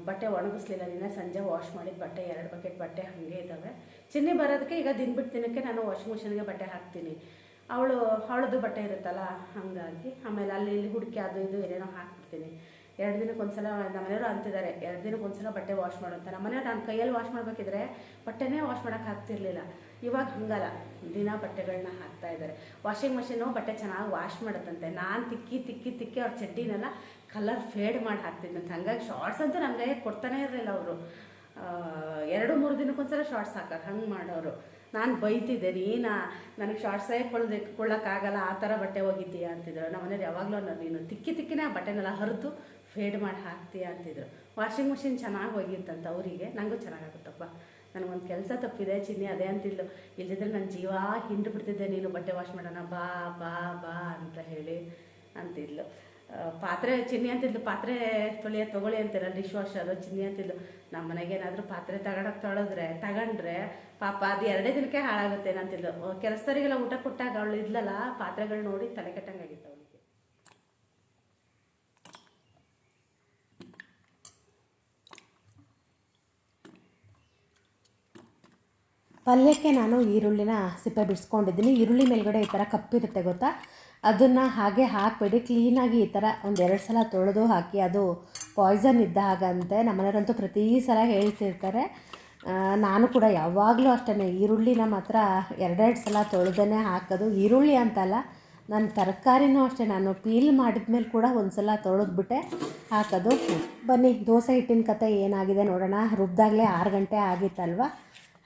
ಬಟ್ಟೆ ಒಣಗಿಸ್ಲಿಲ್ಲ. ನಿನ್ನೆ ಸಂಜೆ ವಾಶ್ ಮಾಡಿದ ಬಟ್ಟೆ, ಎರಡು ಬಕೆಟ್ ಬಟ್ಟೆ ಹಾಗೆ ಇದ್ದಾವೆ ಚಿನ್ನಿ ಬರೋದಕ್ಕೆ ಈಗ ದಿನ ಬಿಟ್ಟು ದಿನಕ್ಕೆ ನಾನು ವಾಷಿಂಗ್ ಮಿಷಿನ್ಗೆ ಬಟ್ಟೆ ಹಾಕ್ತೀನಿ. ಅವಳು ಅವಳದು ಬಟ್ಟೆ ಇರುತ್ತಲ್ಲ, ಹಾಗಾಗಿ ಆಮೇಲೆ ಅಲ್ಲಿ ಇಲ್ಲಿ ಹುಡುಕಿ ಅದು ಇದು ಏನೇನೋ ಹಾಕ್ಬಿಡ್ತೀನಿ. ಎರಡು ದಿನಕ್ಕೆ ಒಂದ್ಸಲ ನಮ್ಮ ಮನೆಯವರು ಅಂತಿದ್ದಾರೆ, ಎರಡು ದಿನಕ್ಕೆ ಒಂದ್ಸಲ ಬಟ್ಟೆ ವಾಶ್ ಮಾಡು ಅಂತ ನಮ್ಮ ನಾನು ಕೈಯಲ್ಲಿ ವಾಶ್ ಮಾಡಬೇಕಿದ್ರೆ ಬಟ್ಟೆನೇ ವಾಶ್ ಮಾಡೋಕೆ ಆಗ್ತಿರ್ಲಿಲ್ಲ. ಇವಾಗ ಹಂಗಲ್ಲ, ದಿನ ಬಟ್ಟೆಗಳನ್ನ ಹಾಕ್ತಾ ಇದ್ದಾರೆ. ವಾಷಿಂಗ್ ಮಷೀನು ಬಟ್ಟೆ ಚೆನ್ನಾಗಿ ವಾಶ್ ಮಾಡುತ್ತಂತೆ. ನಾನು ತಿಕ್ಕಿ ತಿಕ್ಕಿ ತಿಕ್ಕಿ ಅವ್ರ ಚಡ್ಡಿನೆಲ್ಲ ಕಲರ್ ಫೇಡ್ ಮಾಡಿ ಹಾಕ್ತಿದ್ದಂತೆ ಹಂಗಾಗಿ ಶಾರ್ಟ್ಸ್ ಅಂತೂ ನನಗೆ ಕೊಡ್ತಾನೆ ಇರಲಿಲ್ಲ ಅವರು. ಎರಡು, ಮೂರು ದಿನಕ್ಕೊಂದ್ಸಲ ಶಾರ್ಟ್ಸ್ ಹಾಕೋರು ಹಂಗೆ ಮಾಡೋರು. ನಾನು ಬೈತಿದ್ದೆ ನೀನ ನನಗೆ ಶಾರ್ಟ್ಸೇ ಕೊಳ್ಳದೆ ಕೊಳ್ಳೋಕ್ಕಾಗಲ್ಲ, ಆ ಥರ ಬಟ್ಟೆ ಹೋಗಿದ್ದೀಯಾ? ಅಂತಿದ್ರು. ನಮ್ಮ ಮನೇಲಿ ಯಾವಾಗಲೂ ನಾನು ನೀನು, ತಿಕ್ಕಿ ತಿಕ್ಕಿನೇ ಬಟ್ಟೆನೆಲ್ಲ ಹರಿದು ಫೇಡ್ ಮಾಡಿ ಹಾಕ್ತೀಯ ಅಂತಿದ್ರು. ವಾಷಿಂಗ್ ಮಿಷಿನ್ ಚೆನ್ನಾಗಿ ಹೋಗಿತ್ತಂತ ಅವರಿಗೆ ನನಗೂ ಚೆನ್ನಾಗಾಗುತ್ತಪ್ಪ. ನನಗೊಂದು ಕೆಲಸ ತಪ್ಪಿದೆ, ಚಿನ್ನಿ ಅದೇ ಅಂತಿದ್ಲು. ಇಲ್ಲದಿದ್ರೆ ನನ್ನ ಜೀವ ಹಿಂಡು ಬಿಡ್ತಿದ್ದೆ ನೀನು ಬಟ್ಟೆ ವಾಶ್ ಮಾಡೋಣ, ಬಾ ಬಾ ಬಾ ಅಂತ ಹೇಳಿ ಅಂತಿದ್ಲು. ಪಾತ್ರೆ, ಚಿನ್ನಿ ಅಂತಿದ್ಲು, ಪಾತ್ರೆ ತೊಳೆಯ ತೊಗೊಳ್ಳಿ ಅಂತೀರಲ್ಲ ಡಿಶ್ ವಾಶರು ಚಿನ್ನಿ ಅಂತಿದ್ಲು. ನಮ್ಮ ಮನೆಗೆ ಏನಾದರೂ ಪಾತ್ರೆ ತಗೊಳಕ್ ತೊಳೆದ್ರೆ, ತಗೊಂಡ್ರೆ, ಪಾಪ ಅದು ಎರಡೇ ದಿನಕ್ಕೆ ಹಾಳಾಗುತ್ತೆ ಅಂತಿದ್ಲು ಕೆಲಸದವರಿಗೆಲ್ಲ ಊಟ ಕೊಟ್ಟಾಗ ಅವಳು ಇದ್ಲಲ್ಲ, ಪಾತ್ರೆಗಳು ನೋಡಿ ತಲೆ ಕೆಟ್ಟಂಗಾಗಿತ್ತು ಅವಳಿಗೆ. ಪಲ್ಯಕ್ಕೆ ನಾನು ಈರುಳ್ಳಿನ ಸಿಪ್ಪೆ ಬಿಡಿಸ್ಕೊಂಡಿದ್ದೀನಿ. ಈರುಳ್ಳಿ ಮೇಲ್ಗಡೆ ಈ ಥರ ಕಪ್ಪಿರುತ್ತೆ, ಗೊತ್ತಾ? ಅದನ್ನು ಹಾಗೆ ಹಾಕಬೇಡಿ. ಕ್ಲೀನಾಗಿ ಈ ಥರ ಒಂದೆರಡು ಸಲ ತೊಳೆದು ಹಾಕಿ ಅದು ಪಾಯ್ಸನ್ ಇದ್ದ ಹಾಗಂತೆ. ನಮ್ಮನೆಯವರಂತೂ ಪ್ರತಿ ಸಲ ಹೇಳ್ತಿರ್ತಾರೆ. ನಾನು ಕೂಡ ಯಾವಾಗಲೂ ಅಷ್ಟೇ ಈರುಳ್ಳಿನ ಮಾತ್ರ ಎರಡೆರಡು ಸಲ ತೊಳೆದೇ ಹಾಕೋದು. ಈರುಳ್ಳಿ ಅಂತಲ್ಲ ನನ್ನ ತರಕಾರಿನೂ ಅಷ್ಟೇ, ನಾನು ಪೀಲ್ ಮಾಡಿದ್ಮೇಲೆ ಕೂಡ ಒಂದು ಸಲ ತೊಳೆದ್ಬಿಟ್ಟೆ ಹಾಕೋದು. ಬನ್ನಿ, ದೋಸೆ ಹಿಟ್ಟಿನ ಕತೆ ಏನಾಗಿದೆ ನೋಡೋಣ. ರುಬ್ದಾಗಲೇ ಆರು ಗಂಟೆ ಆಗಿತ್ತಲ್ವ?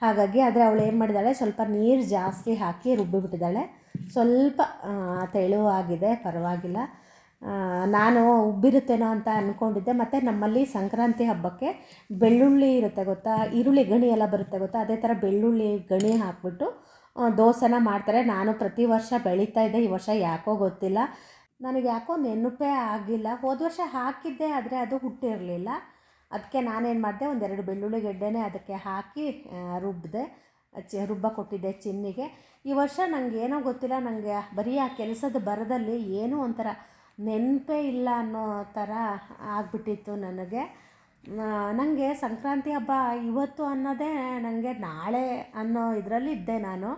ಹಾಗಾಗಿ ಆದರೆ ಅವಳು ಏನು ಮಾಡಿದ್ದಾಳೆ ಸ್ವಲ್ಪ ನೀರು ಜಾಸ್ತಿ ಹಾಕಿ ರುಬ್ಬಿಬಿಟ್ಟಿದ್ದಾಳೆ. ಸ್ವಲ್ಪ ತೆಳುವಾಗಿದೆ, ಪರವಾಗಿಲ್ಲ. ನಾನು ಉಬ್ಬಿರುತ್ತೇನೋ ಅಂತ ಅಂದ್ಕೊಂಡಿದ್ದೆ ಮತ್ತು ನಮ್ಮಲ್ಲಿ ಸಂಕ್ರಾಂತಿ ಹಬ್ಬಕ್ಕೆ ಬೆಳ್ಳುಳ್ಳಿ ಇರುತ್ತೆ ಗೊತ್ತಾ? ಈರುಳ್ಳಿ ಗಣಿ ಎಲ್ಲ ಬರುತ್ತೆ ಗೊತ್ತಾ? ಅದೇ ಥರ ಬೆಳ್ಳುಳ್ಳಿ ಗಣಿ ಹಾಕ್ಬಿಟ್ಟು ದೋಸೆನ ಮಾಡ್ತಾರೆ. ನಾನು ಪ್ರತಿ ವರ್ಷ ಬೆಳೀತಾ ಇದ್ದೆ. ಈ ವರ್ಷ ಯಾಕೋ ಗೊತ್ತಿಲ್ಲ. ನನಗೆ ಯಾಕೋ ನೆನಪೇ ಆಗಿಲ್ಲ. ಹೋದ ವರ್ಷ ಹಾಕಿದ್ದೆ, ಆದರೆ ಅದು ಹುಟ್ಟಿರಲಿಲ್ಲ. ಅದಕ್ಕೆ ನಾನೇನು ಮಾಡಿದೆ, ಒಂದೆರಡು ಬೆಳ್ಳುಳ್ಳಿ ಗೆಡ್ಡೆನೇ ಅದಕ್ಕೆ ಹಾಕಿ ರುಬ್ಬಿದೆ ಚಿ, ರುಬ್ಬ ಕೊಟ್ಟಿದ್ದೆ ಚಿನ್ನಿಗೆ. ಈ ವರ್ಷ ನನಗೆ ಏನೋ ಗೊತ್ತಿಲ್ಲ ನನಗೆ ಬರೀ ಆ ಕೆಲಸದ ಬರದಲ್ಲಿ ಏನೂ ಒಂಥರ ನೆನಪೇ ಇಲ್ಲ ಅನ್ನೋ ಥರ ಆಗಿಬಿಟ್ಟಿತ್ತು ನನಗೆ. ನನಗೆ ಸಂಕ್ರಾಂತಿ ಹಬ್ಬ ಇವತ್ತು ಅನ್ನೋದೇ ನನಗೆ ನಾಳೆ ಅನ್ನೋ ಇದರಲ್ಲಿ ಇದ್ದೆ ನಾನು.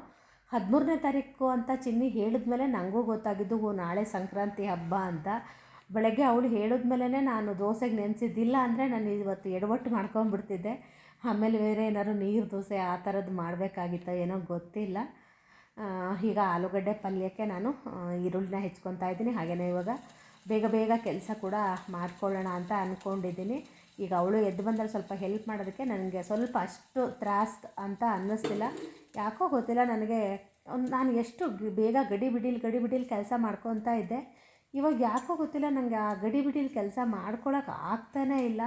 ಹದಿಮೂರನೇ ತಾರೀಕು ಅಂತ ಚಿನ್ನಿ ಹೇಳಿದ್ಮೇಲೆ ನನಗೂ ಗೊತ್ತಾಗಿದ್ದು ನಾಳೆ ಸಂಕ್ರಾಂತಿ ಹಬ್ಬ ಅಂತ. ಬೆಳಗ್ಗೆ ಅವಳು ಹೇಳಿದ್ಮೇಲೆ ನಾನು ದೋಸೆಗೆ ನೆನೆಸಿದ್ದಿಲ್ಲ ಅಂದರೆ ನಾನು ಇವತ್ತು ಎಡವಟ್ಟು ಮಾಡ್ಕೊಂಬಿಡ್ತಿದ್ದೆ. ಆಮೇಲೆ ಬೇರೆ ಏನಾದ್ರು ನೀರು ದೋಸೆ ಆ ಥರದ್ದು ಮಾಡಬೇಕಾಗಿತ್ತೋ ಏನೋ ಗೊತ್ತಿಲ್ಲ. ಈಗ ಆಲೂಗಡ್ಡೆ ಪಲ್ಯಕ್ಕೆ ನಾನು ಈರುಳ್ಳಿನ ಹೆಚ್ಕೊತಾ ಇದ್ದೀನಿ. ಹಾಗೆಯೇ ಇವಾಗ ಬೇಗ ಬೇಗ ಕೆಲಸ ಕೂಡ ಮಾಡ್ಕೊಳ್ಳೋಣ ಅಂತ ಅಂದ್ಕೊಂಡಿದ್ದೀನಿ ಈಗ ಅವಳು ಎದ್ದು ಬಂದರೆ ಸ್ವಲ್ಪ ಹೆಲ್ಪ್ ಮಾಡೋದಕ್ಕೆ ನನಗೆ ಸ್ವಲ್ಪ ಅಷ್ಟು ತ್ರಾಸ್ ಅಂತ ಅನ್ನಿಸ್ತಿಲ್ಲ. ಯಾಕೋ ಗೊತ್ತಿಲ್ಲ ನನಗೆ. ನಾನು ಎಷ್ಟು ಬೇಗ ಗಡಿ ಬಿಡಿಲ್ ಗಡಿ ಬಿಡಿಲ್ ಕೆಲಸ ಮಾಡ್ಕೊತಾ ಇದ್ದೆ. ಇವಾಗ ಯಾಕೋ ಗೊತ್ತಿಲ್ಲ ನನಗೆ ಆ ಗಡಿ ಬಿಡಿಲಿ ಕೆಲಸ ಮಾಡ್ಕೊಳಕ್ಕೆ ಆಗ್ತಾನೇ ಇಲ್ಲ.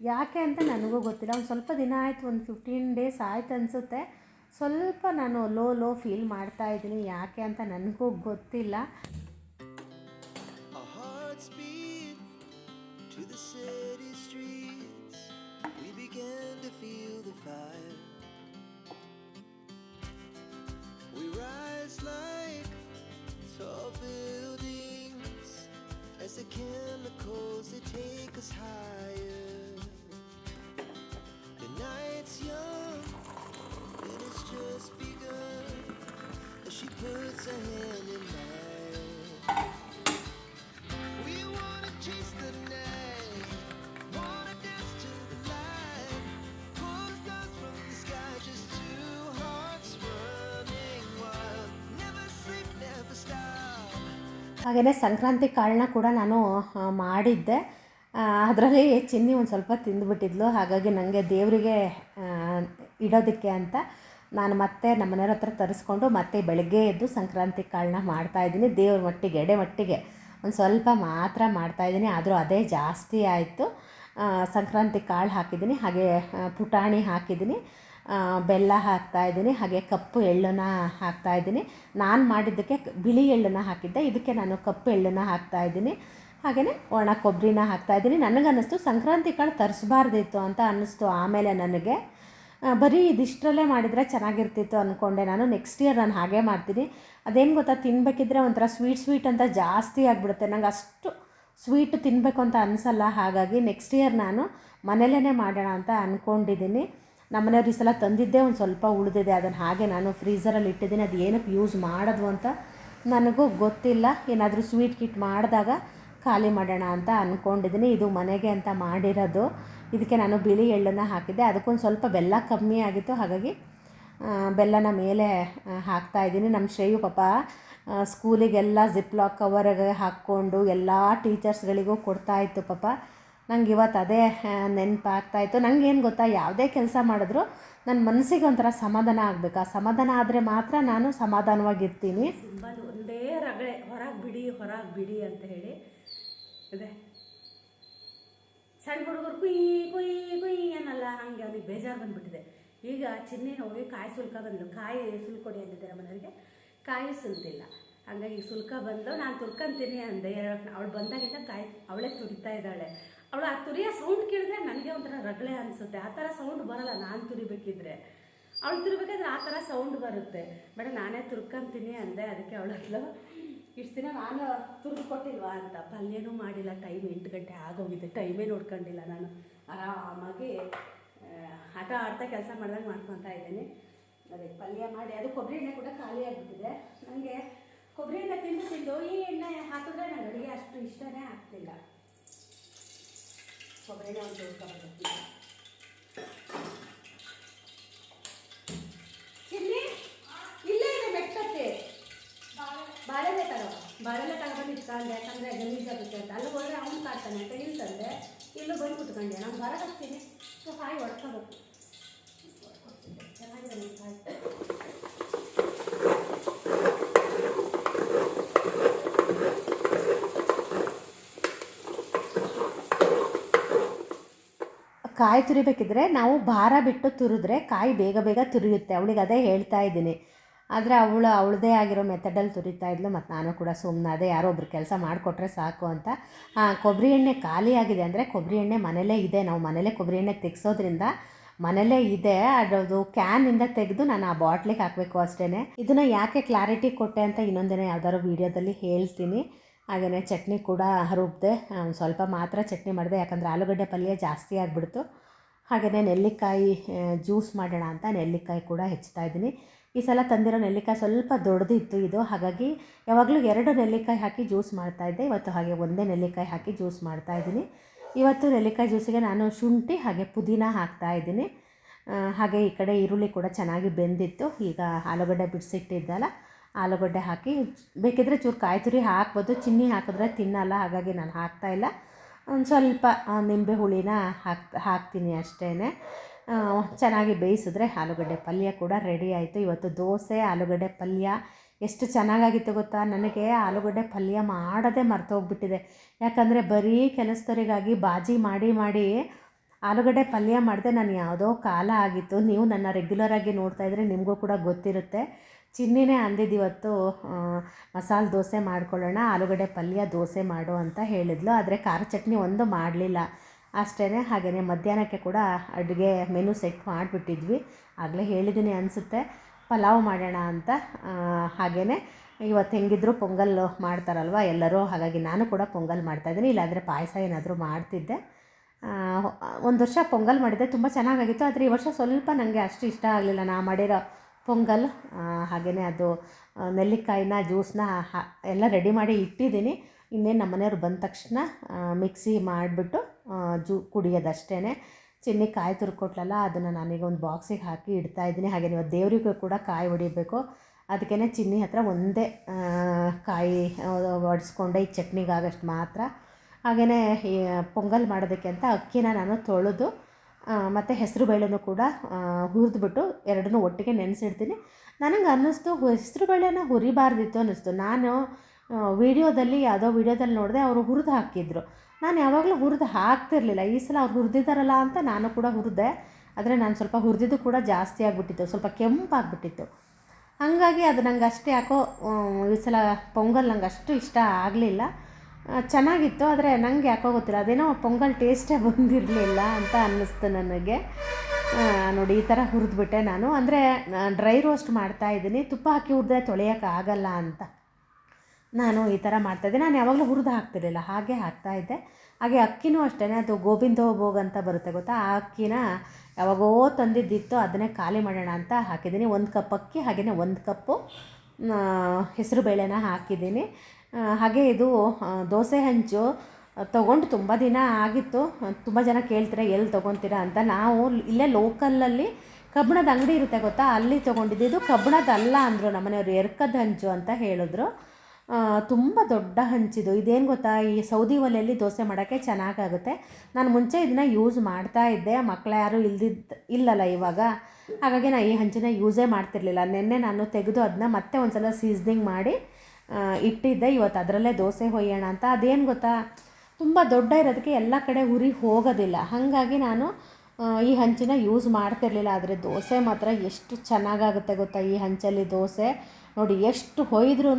ಯಾಕೆ ಅಂತ ನನಗೂ ಗೊತ್ತಿಲ್ಲ. ಒಂದು ಸ್ವಲ್ಪ ದಿನ ಆಯಿತು, ಒಂದು ಫಿಫ್ಟೀನ್ ಡೇಸ್ ಆಯ್ತು ಅನಿಸುತ್ತೆ. ಸ್ವಲ್ಪ ನಾನು ಲೋ ಲೋ ಫೀಲ್ ಮಾಡ್ತಾ ಇದ್ದೀನಿ. ಯಾಕೆ ಅಂತ ನನಗೂ ಗೊತ್ತಿಲ್ಲ. We tall as the chemicals they take us higher. The night's young and it's just begun she puts her hand ಹಾಗೆಯೇ ಸಂಕ್ರಾಂತಿ ಕಾಳನ್ನ ಕೂಡ ನಾನು ಮಾಡಿದ್ದೆ. ಅದರಲ್ಲಿ ಚಿನ್ನಿ ಒಂದು ಸ್ವಲ್ಪ ತಿಂದುಬಿಟ್ಟಿದ್ಲು. ಹಾಗಾಗಿ ನನಗೆ ದೇವರಿಗೆ ಇಡೋದಕ್ಕೆ ಅಂತ ನಾನು ಮತ್ತೆ ನಮ್ಮ ಮನೆಯವ್ರ ಹತ್ರ ತರಿಸ್ಕೊಂಡು ಮತ್ತೆ ಬೆಳಗ್ಗೆ ಎದ್ದು ಸಂಕ್ರಾಂತಿ ಕಾಳನ್ನ ಮಾಡ್ತಾಯಿದ್ದೀನಿ ದೇವ್ರ ಮಟ್ಟಿಗೆ, ಎಡೆ ಮಟ್ಟಿಗೆ ಒಂದು ಸ್ವಲ್ಪ ಮಾತ್ರ ಮಾಡ್ತಾಯಿದ್ದೀನಿ ಆದರೂ ಅದೇ ಜಾಸ್ತಿ ಆಯಿತು. ಸಂಕ್ರಾಂತಿ ಕಾಳು ಹಾಕಿದ್ದೀನಿ. ಹಾಗೆ ಪುಟಾಣಿ ಹಾಕಿದ್ದೀನಿ. ಬೆಲ್ಲ ಹಾಕ್ತಾ ಇದ್ದೀನಿ, ಹಾಗೆ ಕಪ್ಪು ಎಳ್ಳನ್ನ ಹಾಕ್ತಾ ಇದ್ದೀನಿ. ನಾನು ಮಾಡಿದ್ದಕ್ಕೆ ಬಿಳಿ ಎಳ್ಳನ್ನು ಹಾಕಿದ್ದೆ, ಇದಕ್ಕೆ ನಾನು ಕಪ್ಪು ಎಳ್ಳನ್ನು ಹಾಕ್ತಾ ಇದ್ದೀನಿ. ಹಾಗೆಯೇ ಒಣ ಕೊಬ್ಬರಿನ ಹಾಕ್ತಾ ಇದ್ದೀನಿ. ನನಗನ್ನಿಸ್ತು, ಸಂಕ್ರಾಂತಿ ಕಾಳು ತರಿಸ್ಬಾರ್ದಿತ್ತು ಅಂತ ಅನ್ನಿಸ್ತು ಆಮೇಲೆ ನನಗೆ. ಬರೀ ಇದಿಷ್ಟರಲ್ಲೇ ಮಾಡಿದರೆ ಚೆನ್ನಾಗಿರ್ತಿತ್ತು ಅಂದ್ಕೊಂಡೆ ನಾನು. ನೆಕ್ಸ್ಟ್ ಇಯರ್ ನಾನು ಹಾಗೆ ಮಾಡ್ತೀನಿ. ಅದೇನು ಗೊತ್ತಾ ತಿನ್ನಬೇಕಿದ್ರೆ ಒಂಥರ ಸ್ವೀಟ್ ಸ್ವೀಟ್ ಅಂತ ಜಾಸ್ತಿ ಆಗಿಬಿಡುತ್ತೆ. ನಂಗೆ ಅಷ್ಟು ಸ್ವೀಟ್ ತಿನ್ನಬೇಕು ಅಂತ ಅನಿಸಲ್ಲ, ಹಾಗಾಗಿ ನೆಕ್ಸ್ಟ್ ಇಯರ್ ನಾನು ಮನೇಲೇ ಮಾಡೋಣ ಅಂತ ಅಂದ್ಕೊಂಡಿದ್ದೀನಿ ನಮ್ಮನೆಯವ್ರು ಈ ಸಲ ತಂದಿದ್ದೆ ಒಂದು ಸ್ವಲ್ಪ ಉಳಿದಿದೆ. ಅದನ್ನು ಹಾಗೆ ನಾನು ಫ್ರೀಝರಲ್ಲಿ ಇಟ್ಟಿದ್ದೀನಿ. ಅದು ಏನಕ್ಕೆ ಯೂಸ್ ಮಾಡೋದು ಅಂತ ನನಗೂ ಗೊತ್ತಿಲ್ಲ. ಏನಾದರೂ ಸ್ವೀಟ್ ಕಿಟ್ ಮಾಡಿದಾಗ ಖಾಲಿ ಮಾಡೋಣ ಅಂತ ಅಂದ್ಕೊಂಡಿದ್ದೀನಿ ಇದು ಮನೆಗೆ ಅಂತ ಮಾಡಿರೋದು. ಇದಕ್ಕೆ ನಾನು ಬಿಳಿ ಎಳ್ಳನ್ನು ಹಾಕಿದ್ದೆ. ಅದಕ್ಕೊಂದು ಸ್ವಲ್ಪ ಬೆಲ್ಲ ಕಮ್ಮಿ ಆಗಿತ್ತು. ಹಾಗಾಗಿ ಬೆಲ್ಲನ ಮೇಲೆ ಹಾಕ್ತಾ ಇದ್ದೀನಿ. ನಮ್ಮ ಶ್ರೇಯು ಪಾಪ ಸ್ಕೂಲಿಗೆಲ್ಲ ಜಿಪ್ಲಾಕ್ ಕವರ್ಗೆ ಹಾಕ್ಕೊಂಡು ಎಲ್ಲ ಟೀಚರ್ಸ್ಗಳಿಗೂ ಕೊಡ್ತಾಯಿತ್ತು ಪಾಪ. ನಂಗೆ ಇವತ್ತು ಅದೇ ನೆನಪಾಗ್ತಾಯಿತ್ತು. ಏನು ಗೊತ್ತಾ, ಯಾವುದೇ ಕೆಲಸ ಮಾಡಿದ್ರು ನನ್ನ ಮನಸ್ಸಿಗೆ ಒಂಥರ ಸಮಾಧಾನ ಆಗಬೇಕು. ಆ ಸಮಾಧಾನ ಆದರೆ ಮಾತ್ರ ನಾನು ಸಮಾಧಾನವಾಗಿರ್ತೀನಿ. ಒಂದೇ ರಗಳೆ ಹೊರಗೆ ಬಿಡಿ ಹೊರಗೆ ಬಿಡಿ ಅಂತ ಹೇಳಿ ಇದೆ. ಸಣ್ಣ ಹುಡುಗರು ಕುಯ್ ಕುಯ್ ಕುಯ್ ಏನಲ್ಲ ಹಂಗೆ ಅವ್ರಿಗೆ ಬೇಜಾರು ಬಂದ್ಬಿಟ್ಟಿದೆ. ಈಗ ಚಿನ್ನೆ ಹೋಗಿ ಕಾಯಿ ಸುಲ್ಕ ಬಂದಳು ಕಾಯಿ ಸುಲ್ಕೊಡಿ ಅಂದಿದ್ದಾರೆ ಮನೆಯವ್ರಿಗೆ. ಕಾಯಿ ಸುಲ್ತಿಲ್ಲ. ಹಂಗಾಗಿ ಸುಲ್ಕ ಬಂದು, ನಾನು ತುರ್ಕಂತೀನಿ ಅಂದೆ. ಅವಳು ಬಂದಾಗಿಂದ ಕಾಯಿ, ಅವಳೇ ತುರಿತಾ ಇದ್ದಾಳೆ. ಅವಳು ಆ ತುರಿಯ ಸೌಂಡ್ ಕೇಳಿದ್ರೆ ನನಗೆ ಒಂಥರ ರಗಳೆ ಅನಿಸುತ್ತೆ. ಆ ಥರ ಸೌಂಡ್ ಬರಲ್ಲ. ನಾನು ತುರಿಬೇಕಿದ್ರೆ. ಅವಳು ತುರಿಬೇಕಾದ್ರೆ ಆ ಥರ ಸೌಂಡ್ ಬರುತ್ತೆ. ಬೇಡ, ನಾನೇ ತುರ್ಕೊಂತೀನಿ ಅಂದೆ. ಅದಕ್ಕೆ ಅವಳದ್ಲು ಇಷ್ಟು ದಿನ ನಾನು ತುರ್ದು ಕೊಟ್ಟಿಲ್ವಾ ಅಂತ. ಪಲ್ಯನೂ ಮಾಡಿಲ್ಲ. ಟೈಮ್ ಎಂಟು ಗಂಟೆ ಆಗೋಗಿದೆ. ಟೈಮೇ ನೋಡ್ಕೊಂಡಿಲ್ಲ ನಾನು. ಆರಾಮಾಗಿ ಆಟ ಆಡ್ತಾ ಕೆಲಸ ಮಾಡ್ದಂಗೆ ಮಾಡ್ಕೊತಾ ಇದ್ದೀನಿ. ಅದೇ, ಪಲ್ಯ ಮಾಡಿ, ಅದು ಕೊಬ್ಬರಿ ಎಣ್ಣೆ ಕೂಡ ಖಾಲಿ ಆಗಿಬಿಟ್ಟಿದೆ. ನನಗೆ ಕೊಬ್ಬರಿ ಎಣ್ಣೆ ತಿಂದು ತಿಂದು ಈ ಎಣ್ಣೆ ಹಾಕಿದ್ರೆ ನನಗೆ ಅಡುಗೆ ಅಷ್ಟು ಇಷ್ಟನೇ ಆಗ್ತಿಲ್ಲ. ಎಣ್ಣೆ ಒಂದು ತಗೊಂಡ್ಬರ್ತೀನಿ. ಚಿನ್ನಿ ಇಲ್ಲೇ? ಇದೆ ಮೆಟ್ಟಕ್ಕೆ ಬಾಳೆಲೆ ತಗೋ. ಬಾಳೆಲೆ ತಗೊಂಡು ಇಟ್ಕೊಂಡೆ. ಯಾಕಂದ್ರೆ ಗಲೀಜಾಗುತ್ತೆ ಅಂತ. ಅಲ್ಲಿ ಹೋದ್ರೆ ಅವ್ನು ಕಾಡ್ತಾನೆ ಅಂತ ಇಲ್ಲಿ ತಂದೆ ಇಲ್ಲೂ ಬಂದು ಕುತ್ಕೊಂಡೆ. ನಾನು ಹೊರಗೆ ಹಾಕ್ತೀನಿ ಸೊ, ಹಾಯ್ ಹೊಡ್ಕೋಬೇಕು ಚೆನ್ನಾಗಿದೆ ಕಾಯಿ ಕಾಯಿ ತುರಿಬೇಕಿದ್ರೆ ನಾವು ಭಾರ ಬಿಟ್ಟು ತುರಿದ್ರೆ ಕಾಯಿ ಬೇಗ ಬೇಗ ತುರಿಯುತ್ತೆ. ಅವಳಿಗೆ ಅದೇ ಹೇಳ್ತಾ ಇದ್ದೀನಿ. ಆದರೆ ಅವಳು ಅವಳದೇ ಆಗಿರೋ ಮೆಥಡಲ್ಲಿ ತುರಿತಾ ಇದ್ಲು ಮತ್ತು ನಾನು ಕೂಡ ಸುಮ್ಮನೆ ಅದೇ ಯಾರೋ ಒಬ್ರು ಕೆಲಸ ಮಾಡಿಕೊಟ್ರೆ ಸಾಕು ಅಂತ. ಕೊಬ್ಬರಿ ಎಣ್ಣೆ ಖಾಲಿ ಆಗಿದೆ ಅಂದರೆ ಕೊಬ್ಬರಿ ಎಣ್ಣೆ ಮನೇಲೇ ಇದೆ. ನಾವು ಮನೇಲೇ ಕೊಬ್ಬರಿ ಎಣ್ಣೆ ತೆಗ್ಸೋದ್ರಿಂದ ಮನೇಲೇ ಇದೆ. ಅದು ಕ್ಯಾನಿಂದ ತೆಗೆದು ನಾನು ಆ ಬಾಟ್ಲಿಗೆ ಹಾಕಬೇಕು ಅಷ್ಟೇ ಇದನ್ನು ಯಾಕೆ ಕ್ಲಾರಿಟಿ ಕೊಟ್ಟೆ ಅಂತ ಇನ್ನೊಂದಿನ ಯಾವ್ದಾದ್ರು ವೀಡಿಯೋದಲ್ಲಿ ಹೇಳ್ತೀನಿ. ಹಾಗೆಯೇ ಚಟ್ನಿ ಕೂಡ ರುಬ್ಬಿದೆ ಒಂದು ಸ್ವಲ್ಪ ಮಾತ್ರ ಚಟ್ನಿ ಮಾಡಿದೆ. ಯಾಕಂದರೆ ಆಲೂಗಡ್ಡೆ ಪಲ್ಯ ಜಾಸ್ತಿ ಆಗಿಬಿಡ್ತು. ಹಾಗೆಯೇ ನೆಲ್ಲಿಕಾಯಿ ಜ್ಯೂಸ್ ಮಾಡೋಣ ಅಂತ ನೆಲ್ಲಿಕಾಯಿ ಕೂಡ ಹೆಚ್ಚುತ್ತಾ ಇದ್ದೀನಿ. ಈ ಸಲ ತಂದಿರೋ ನೆಲ್ಲಿಕಾಯಿ ಸ್ವಲ್ಪ ದೊಡ್ಡದಿತ್ತು ಇದು. ಹಾಗಾಗಿ ಯಾವಾಗಲೂ ಎರಡು ನೆಲ್ಲಿಕಾಯಿ ಹಾಕಿ ಜ್ಯೂಸ್ ಮಾಡ್ತಾಯಿದ್ದೆ ಇವತ್ತು ಹಾಗೆ ಒಂದೇ ನೆಲ್ಲಿಕಾಯಿ ಹಾಕಿ ಜ್ಯೂಸ್ ಮಾಡ್ತಾಯಿದ್ದೀನಿ ಇವತ್ತು ನೆಲ್ಲಿಕಾಯಿ ಜ್ಯೂಸಿಗೆ ನಾನು ಶುಂಠಿ ಹಾಗೆ ಪುದೀನ ಹಾಕ್ತಾ ಇದ್ದೀನಿ. ಹಾಗೆ ಈ ಕಡೆ ಈರುಳ್ಳಿ ಕೂಡ ಚೆನ್ನಾಗಿ ಬೆಂದಿತ್ತು. ಈಗ ಆಲೂಗಡ್ಡೆ ಬಿಡಿಸಿಟ್ಟಿದ್ದಲ್ಲ. ಆಲೂಗಡ್ಡೆ ಹಾಕಿ, ಬೇಕಿದ್ರೆ ಚೂರು ಕಾಯಿ ತುರಿ ಹಾಕ್ಬೋದು. ಚಿನ್ನಿ ಹಾಕಿದ್ರೆ ತಿನ್ನಲ್ಲ, ಹಾಗಾಗಿ ನಾನು ಹಾಕ್ತಾಯಿಲ್ಲ ಒಂದು ಸ್ವಲ್ಪ ನಿಂಬೆ ಹುಳಿನ ಹಾಕ್, ಹಾಕ್ತೀನಿ ಅಷ್ಟೇ ಚೆನ್ನಾಗಿ ಬೇಯಿಸಿದ್ರೆ ಆಲೂಗಡ್ಡೆ ಪಲ್ಯ ಕೂಡ ರೆಡಿ ಆಯಿತು. ಇವತ್ತು ದೋಸೆ, ಆಲೂಗಡ್ಡೆ ಪಲ್ಯ, ಎಷ್ಟು ಚೆನ್ನಾಗಾಗಿತ್ತು ಗೊತ್ತಾ? ನನಗೆ ಆಲೂಗಡ್ಡೆ ಪಲ್ಯ ಮಾಡೋದೇ ಮರ್ತೋಗ್ಬಿಟ್ಟಿದೆ. ಯಾಕಂದರೆ ಬರೀ ಕೆಲಸದವರಿಗಾಗಿ ಬಾಜಿ ಮಾಡಿ ಮಾಡಿ ಆಲೂಗಡ್ಡೆ ಪಲ್ಯ ಮಾಡಿದೆ ನಾನು ಯಾವುದೋ ಕಾಲ ಆಗಿತ್ತು. ನೀವು ನನ್ನ ರೆಗ್ಯುಲರಾಗಿ ನೋಡ್ತಾ ಇದ್ರೆ ನಿಮಗೂ ಕೂಡ ಗೊತ್ತಿರುತ್ತೆ. ಚಿನ್ನಿನೇ ಅಂದಿದ್ದು ಇವತ್ತು ಮಸಾಲೆ ದೋಸೆ ಮಾಡ್ಕೊಳ್ಳೋಣ, ಆಲೂಗಡ್ಡೆ ಪಲ್ಯ ದೋಸೆ ಮಾಡು ಅಂತ ಹೇಳಿದ್ಲು. ಆದರೆ ಖಾರ ಚಟ್ನಿ ಒಂದು ಮಾಡಲಿಲ್ಲ. ಅಷ್ಟೇ ಹಾಗೆಯೇ ಮಧ್ಯಾಹ್ನಕ್ಕೆ ಕೂಡ ಅಡುಗೆ ಮೆನು ಸೆಟ್ ಮಾಡಿಬಿಟ್ಟಿದ್ವಿ. ಆಗಲೇ ಹೇಳಿದ್ದೀನಿ ಅನಿಸುತ್ತೆ. ಪಲಾವ್ ಮಾಡೋಣ ಅಂತ ಹಾಗೆಯೇ ಇವತ್ತು ಹೆಂಗಿದ್ರು ಪೊಂಗಲ್ ಮಾಡ್ತಾರಲ್ವ ಎಲ್ಲರೂ, ಹಾಗಾಗಿ ನಾನು ಕೂಡ ಪೊಂಗಲ್ ಮಾಡ್ತಾಯಿದ್ದೀನಿ ಇಲ್ಲಾಂದರೆ ಪಾಯಸ ಏನಾದರೂ ಮಾಡ್ತಿದ್ದೆ. ಒಂದು ವರ್ಷ ಪೊಂಗಲ್ ಮಾಡಿದ್ದೆ, ತುಂಬ ಚೆನ್ನಾಗಾಗಿತ್ತು, ಆದರೆ ಈ ವರ್ಷ ಸ್ವಲ್ಪ ನನಗೆ ಅಷ್ಟು ಇಷ್ಟ ಆಗಲಿಲ್ಲ. ನಾ ಮಾಡಿರೋ ಪೊಂಗಲ್ ಹಾಗೆಯೇ ಅದು ನೆಲ್ಲಿಕಾಯಿನ, ಜ್ಯೂಸ್ನ ಹಾ, ಎಲ್ಲ ರೆಡಿ ಮಾಡಿ ಇಟ್ಟಿದ್ದೀನಿ. ಇನ್ನೇನು ನಮ್ಮ ಮನೆಯವ್ರು ಬಂದ ತಕ್ಷಣ ಮಿಕ್ಸಿ ಮಾಡಿಬಿಟ್ಟು ಜೂ ಕುಡಿಯೋದಷ್ಟೇ ಚಿನ್ನಿ ಕಾಯಿ ತುರ್ಕೊಟ್ಲಲ್ಲ, ಅದನ್ನು ನಾನೀಗ ಒಂದು ಬಾಕ್ಸಿಗೆ ಹಾಕಿ ಇಡ್ತಾ ಇದ್ದೀನಿ. ಹಾಗೆ ನೀವು ದೇವರಿಗೂ ಕೂಡ ಕಾಯಿ ಹೊಡಿಬೇಕು. ಅದಕ್ಕೇ ಚಿನ್ನಿ ಹತ್ರ ಒಂದೇ ಕಾಯಿ ಒಡಿಸ್ಕೊಂಡೆ, ಈ ಚಟ್ನಿಗಾಗಷ್ಟು ಮಾತ್ರ. ಹಾಗೆಯೇ ಪೊಂಗಲ್ ಮಾಡೋದಕ್ಕೆ ಅಂತ ಅಕ್ಕಿನ ನಾನು ತೊಳೆದು ಮತ್ತು ಹೆಸರು ಬೇಳೆನೂ ಕೂಡ ಹುರಿದ್ಬಿಟ್ಟು ಎರಡನ್ನೂ ಒಟ್ಟಿಗೆ ನೆನೆಸಿಡ್ತೀನಿ. ನನಗೆ ಅನ್ನಿಸ್ತು ಹೆಸರು ಬೇಳೆನ ಹುರಿಬಾರ್ದಿತ್ತು ಅನ್ನಿಸ್ತು. ನಾನು ವಿಡಿಯೋದಲ್ಲಿ, ಯಾವುದೋ ವಿಡಿಯೋದಲ್ಲಿ ನೋಡಿದೆ ಅವರು ಹುರಿದು ಹಾಕಿದ್ರು. ನಾನು ಯಾವಾಗಲೂ ಹುರಿದು ಹಾಕ್ತಿರ್ಲಿಲ್ಲ. ಈ ಸಲ ಅವ್ರು ಹುರಿದಿದ್ದಾರಲ್ಲ ಅಂತ ನಾನು ಕೂಡ ಹುರಿದೆ, ಆದರೆ ನಾನು ಸ್ವಲ್ಪ ಹುರಿದಿದ್ದು ಕೂಡ ಜಾಸ್ತಿ ಆಗಿಬಿಟ್ಟಿತ್ತು. ಸ್ವಲ್ಪ ಕೆಂಪಾಗ್ಬಿಟ್ಟಿತ್ತು. ಹಾಗಾಗಿ ಅದು ನಂಗೆ ಅಷ್ಟೇ ಯಾಕೋ ಈ ಸಲ ಪೊಂಗಲ್ ನಂಗೆ ಅಷ್ಟು ಇಷ್ಟ ಆಗಲಿಲ್ಲ. ಚೆನ್ನಾಗಿತ್ತು, ಆದರೆ ನನಗೆ ಯಾಕೋ ಗೊತ್ತಿಲ್ಲ. ಅದೇನೋ ಪೊಂಗಲ್ ಟೇಸ್ಟೇ ಬಂದಿರಲಿಲ್ಲ ಅಂತ ಅನ್ನಿಸ್ತು ನನಗೆ. ನೋಡಿ, ಈ ಥರ ಹುರಿದ್ಬಿಟ್ಟೆ ನಾನು. ಅಂದರೆ ಡ್ರೈ ರೋಸ್ಟ್ ಮಾಡ್ತಾ ಇದ್ದೀನಿ. ತುಪ್ಪ ಹಾಕಿ ಹುರಿದ್ರೆ ತೊಳೆಯೋಕ್ಕಾಗಲ್ಲ ಅಂತ ನಾನು ಈ ಥರ ಮಾಡ್ತಾಯಿದ್ದೆ ನಾನು ಯಾವಾಗಲೂ ಹುರಿದು ಹಾಕ್ತಿರಲಿಲ್ಲ, ಹಾಗೆ ಹಾಕ್ತಾಯಿದ್ದೆ ಹಾಗೆ ಅಕ್ಕಿನೂ ಅಷ್ಟೇ ಅದು ಗೋಬಿಂದ ಭೋಗ್ ಅಂತ ಬರುತ್ತೆ ಗೊತ್ತಾ? ಆ ಅಕ್ಕಿನ ಯಾವಾಗೋ ತಂದಿದ್ದಿತ್ತು, ಅದನ್ನೇ ಖಾಲಿ ಮಾಡೋಣ ಅಂತ ಹಾಕಿದ್ದೀನಿ. ಒಂದು ಕಪ್ ಅಕ್ಕಿ ಹಾಗೆಯೇ ಒಂದು ಕಪ್ಪು ಹೆಸರು ಬೇಳೆನ ಹಾಕಿದ್ದೀನಿ. ಹಾಗೆ ಇದು ದೋಸೆ ಹಂಚು ತೊಗೊಂಡು ತುಂಬ ದಿನ ಆಗಿತ್ತು. ತುಂಬ ಜನ ಕೇಳ್ತೀರ, ಎಲ್ಲಿ ತೊಗೊತೀರಾ ಅಂತ. ನಾವು ಇಲ್ಲೇ ಲೋಕಲಲ್ಲಿ ಕಬ್ಬಿಣದ ಅಂಗಡಿ ಇರುತ್ತೆ ಗೊತ್ತಾ? ಅಲ್ಲಿ ತೊಗೊಂಡಿದ್ದು. ಕಬ್ಬಣದಲ್ಲ ಅಂದರು ನಮ್ಮನೆಯವರು ಎರ್ಕದ ಹಂಚು ಅಂತ ಹೇಳಿದ್ರು. ತುಂಬ ದೊಡ್ಡ ಹಂಚಿದು. ಇದೇನು ಗೊತ್ತಾ? ಈ ಸೌದಿ ಒಲೆಯಲ್ಲಿ ದೋಸೆ ಮಾಡೋಕ್ಕೆ ಚೆನ್ನಾಗಾಗುತ್ತೆ. ನಾನು ಮುಂಚೆ ಇದನ್ನ ಯೂಸ್ ಮಾಡ್ತಾ ಇದ್ದೆ. ಮಕ್ಕಳು ಯಾರೂ ಇಲ್ದಿದ್ದು, ಇಲ್ಲಲ್ಲ ಇವಾಗ. ಹಾಗಾಗಿ ನಾನು ಈ ಹಂಚನ್ನ ಯೂಸೇ ಮಾಡ್ತಿರ್ಲಿಲ್ಲ. ನಿನ್ನೆ ನಾನು ತೆಗೆದು ಅದನ್ನ ಮತ್ತೆ ಒಂದು ಸಲ ಸೀಸ್ನಿಂಗ್ ಮಾಡಿ ಇಟ್ಟಿದ್ದೆ. ಇವತ್ತು ಅದರಲ್ಲೇ ದೋಸೆ ಹೊಯ್ಯೋಣ ಅಂತ. ಅದೇನು ಗೊತ್ತಾ? ತುಂಬ ದೊಡ್ಡ ಇರೋದಕ್ಕೆ ಎಲ್ಲ ಕಡೆ ಉರಿ ಹೋಗೋದಿಲ್ಲ. ಹಾಗಾಗಿ ನಾನು ಈ ಹಂಚನ್ನ ಯೂಸ್ ಮಾಡ್ತಿರ್ಲಿಲ್ಲ. ಆದರೆ ದೋಸೆ ಮಾತ್ರ ಎಷ್ಟು ಚೆನ್ನಾಗಾಗುತ್ತೆ ಗೊತ್ತಾ ಈ ಹಂಚಲ್ಲಿ ದೋಸೆ. ನೋಡಿ, ಎಷ್ಟು ಹೊಯ್ದ್ರೂ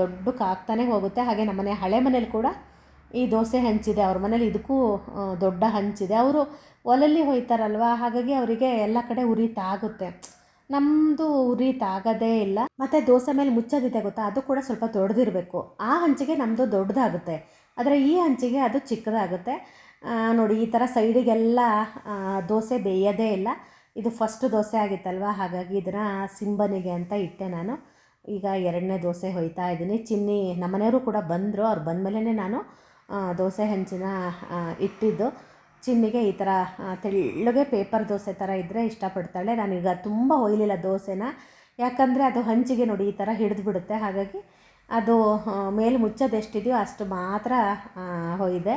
ದೊಡ್ಡಕ್ಕಾಗ್ತಾನೆ ಹೋಗುತ್ತೆ. ಹಾಗೆ ನಮ್ಮನೆ ಹಳೆ ಮನೇಲಿ ಕೂಡ ಈ ದೋಸೆ ಹಂಚಿದೆ. ಅವ್ರ ಮನೇಲಿ ಇದಕ್ಕೂ ದೊಡ್ಡ ಹಂಚಿದೆ. ಅವರು ಒಲಲ್ಲಿ ಹೊಯ್ತಾರಲ್ವ? ಹಾಗಾಗಿ ಅವರಿಗೆ ಎಲ್ಲ ಕಡೆ ಉರಿ ತಾಗುತ್ತೆ. ನಮ್ಮದು ಉರಿ ತಾಗೋದೇ ಇಲ್ಲ. ಮತ್ತು ದೋಸೆ ಮೇಲೆ ಮುಚ್ಚೋದಿದೆ ಗೊತ್ತಾ? ಅದು ಕೂಡ ಸ್ವಲ್ಪ ದೊಡ್ಡದಿರಬೇಕು ಆ ಹಂಚಿಗೆ ನಮ್ಮದು ದೊಡ್ಡದಾಗುತ್ತೆ. ಆದರೆ ಈ ಹಂಚಿಗೆ ಅದು ಚಿಕ್ಕದಾಗುತ್ತೆ. ನೋಡಿ, ಈ ಥರ ಸೈಡಿಗೆಲ್ಲ ದೋಸೆ ಬೇಯೋದೇ ಇಲ್ಲ. ಇದು ಫಸ್ಟ್ ದೋಸೆ ಆಗಿತ್ತಲ್ವ? ಹಾಗಾಗಿ ಇದನ್ನು ಸಿಂಬನಿಗೆ ಅಂತ ಇಟ್ಟೆ ನಾನು. ಈಗ ಎರಡನೇ ದೋಸೆ ಹೊಯ್ತಾ ಇದ್ದೀನಿ. ಚಿನ್ನಿ, ನಮ್ಮನೆಯವರು ಕೂಡ ಬಂದರು. ಅವ್ರು ಬಂದಮೇಲೆ ನಾನು ದೋಸೆ ಹಂಚಿನ ಇಟ್ಟಿದ್ದು. ಚಿನ್ನಿಗೆ ಈ ಥರ ತೆಳ್ಳಗೆ ಪೇಪರ್ ದೋಸೆ ಥರ ಇದ್ದರೆ ಇಷ್ಟಪಡ್ತಾಳೆ. ನಾನೀಗ ತುಂಬ ಹೊಯ್ಲಿಲ್ಲ ದೋಸೆನ. ಯಾಕಂದರೆ ಅದು ಹಂಚಿಗೆ ನೋಡಿ ಈ ಥರ ಹಿಡಿದು ಬಿಡುತ್ತೆ ಹಾಗಾಗಿ ಅದು ಮೇಲೆ ಮುಚ್ಚೋದು ಎಷ್ಟಿದೆಯೋ ಅಷ್ಟು ಮಾತ್ರ ಹೊಯ್ದೆ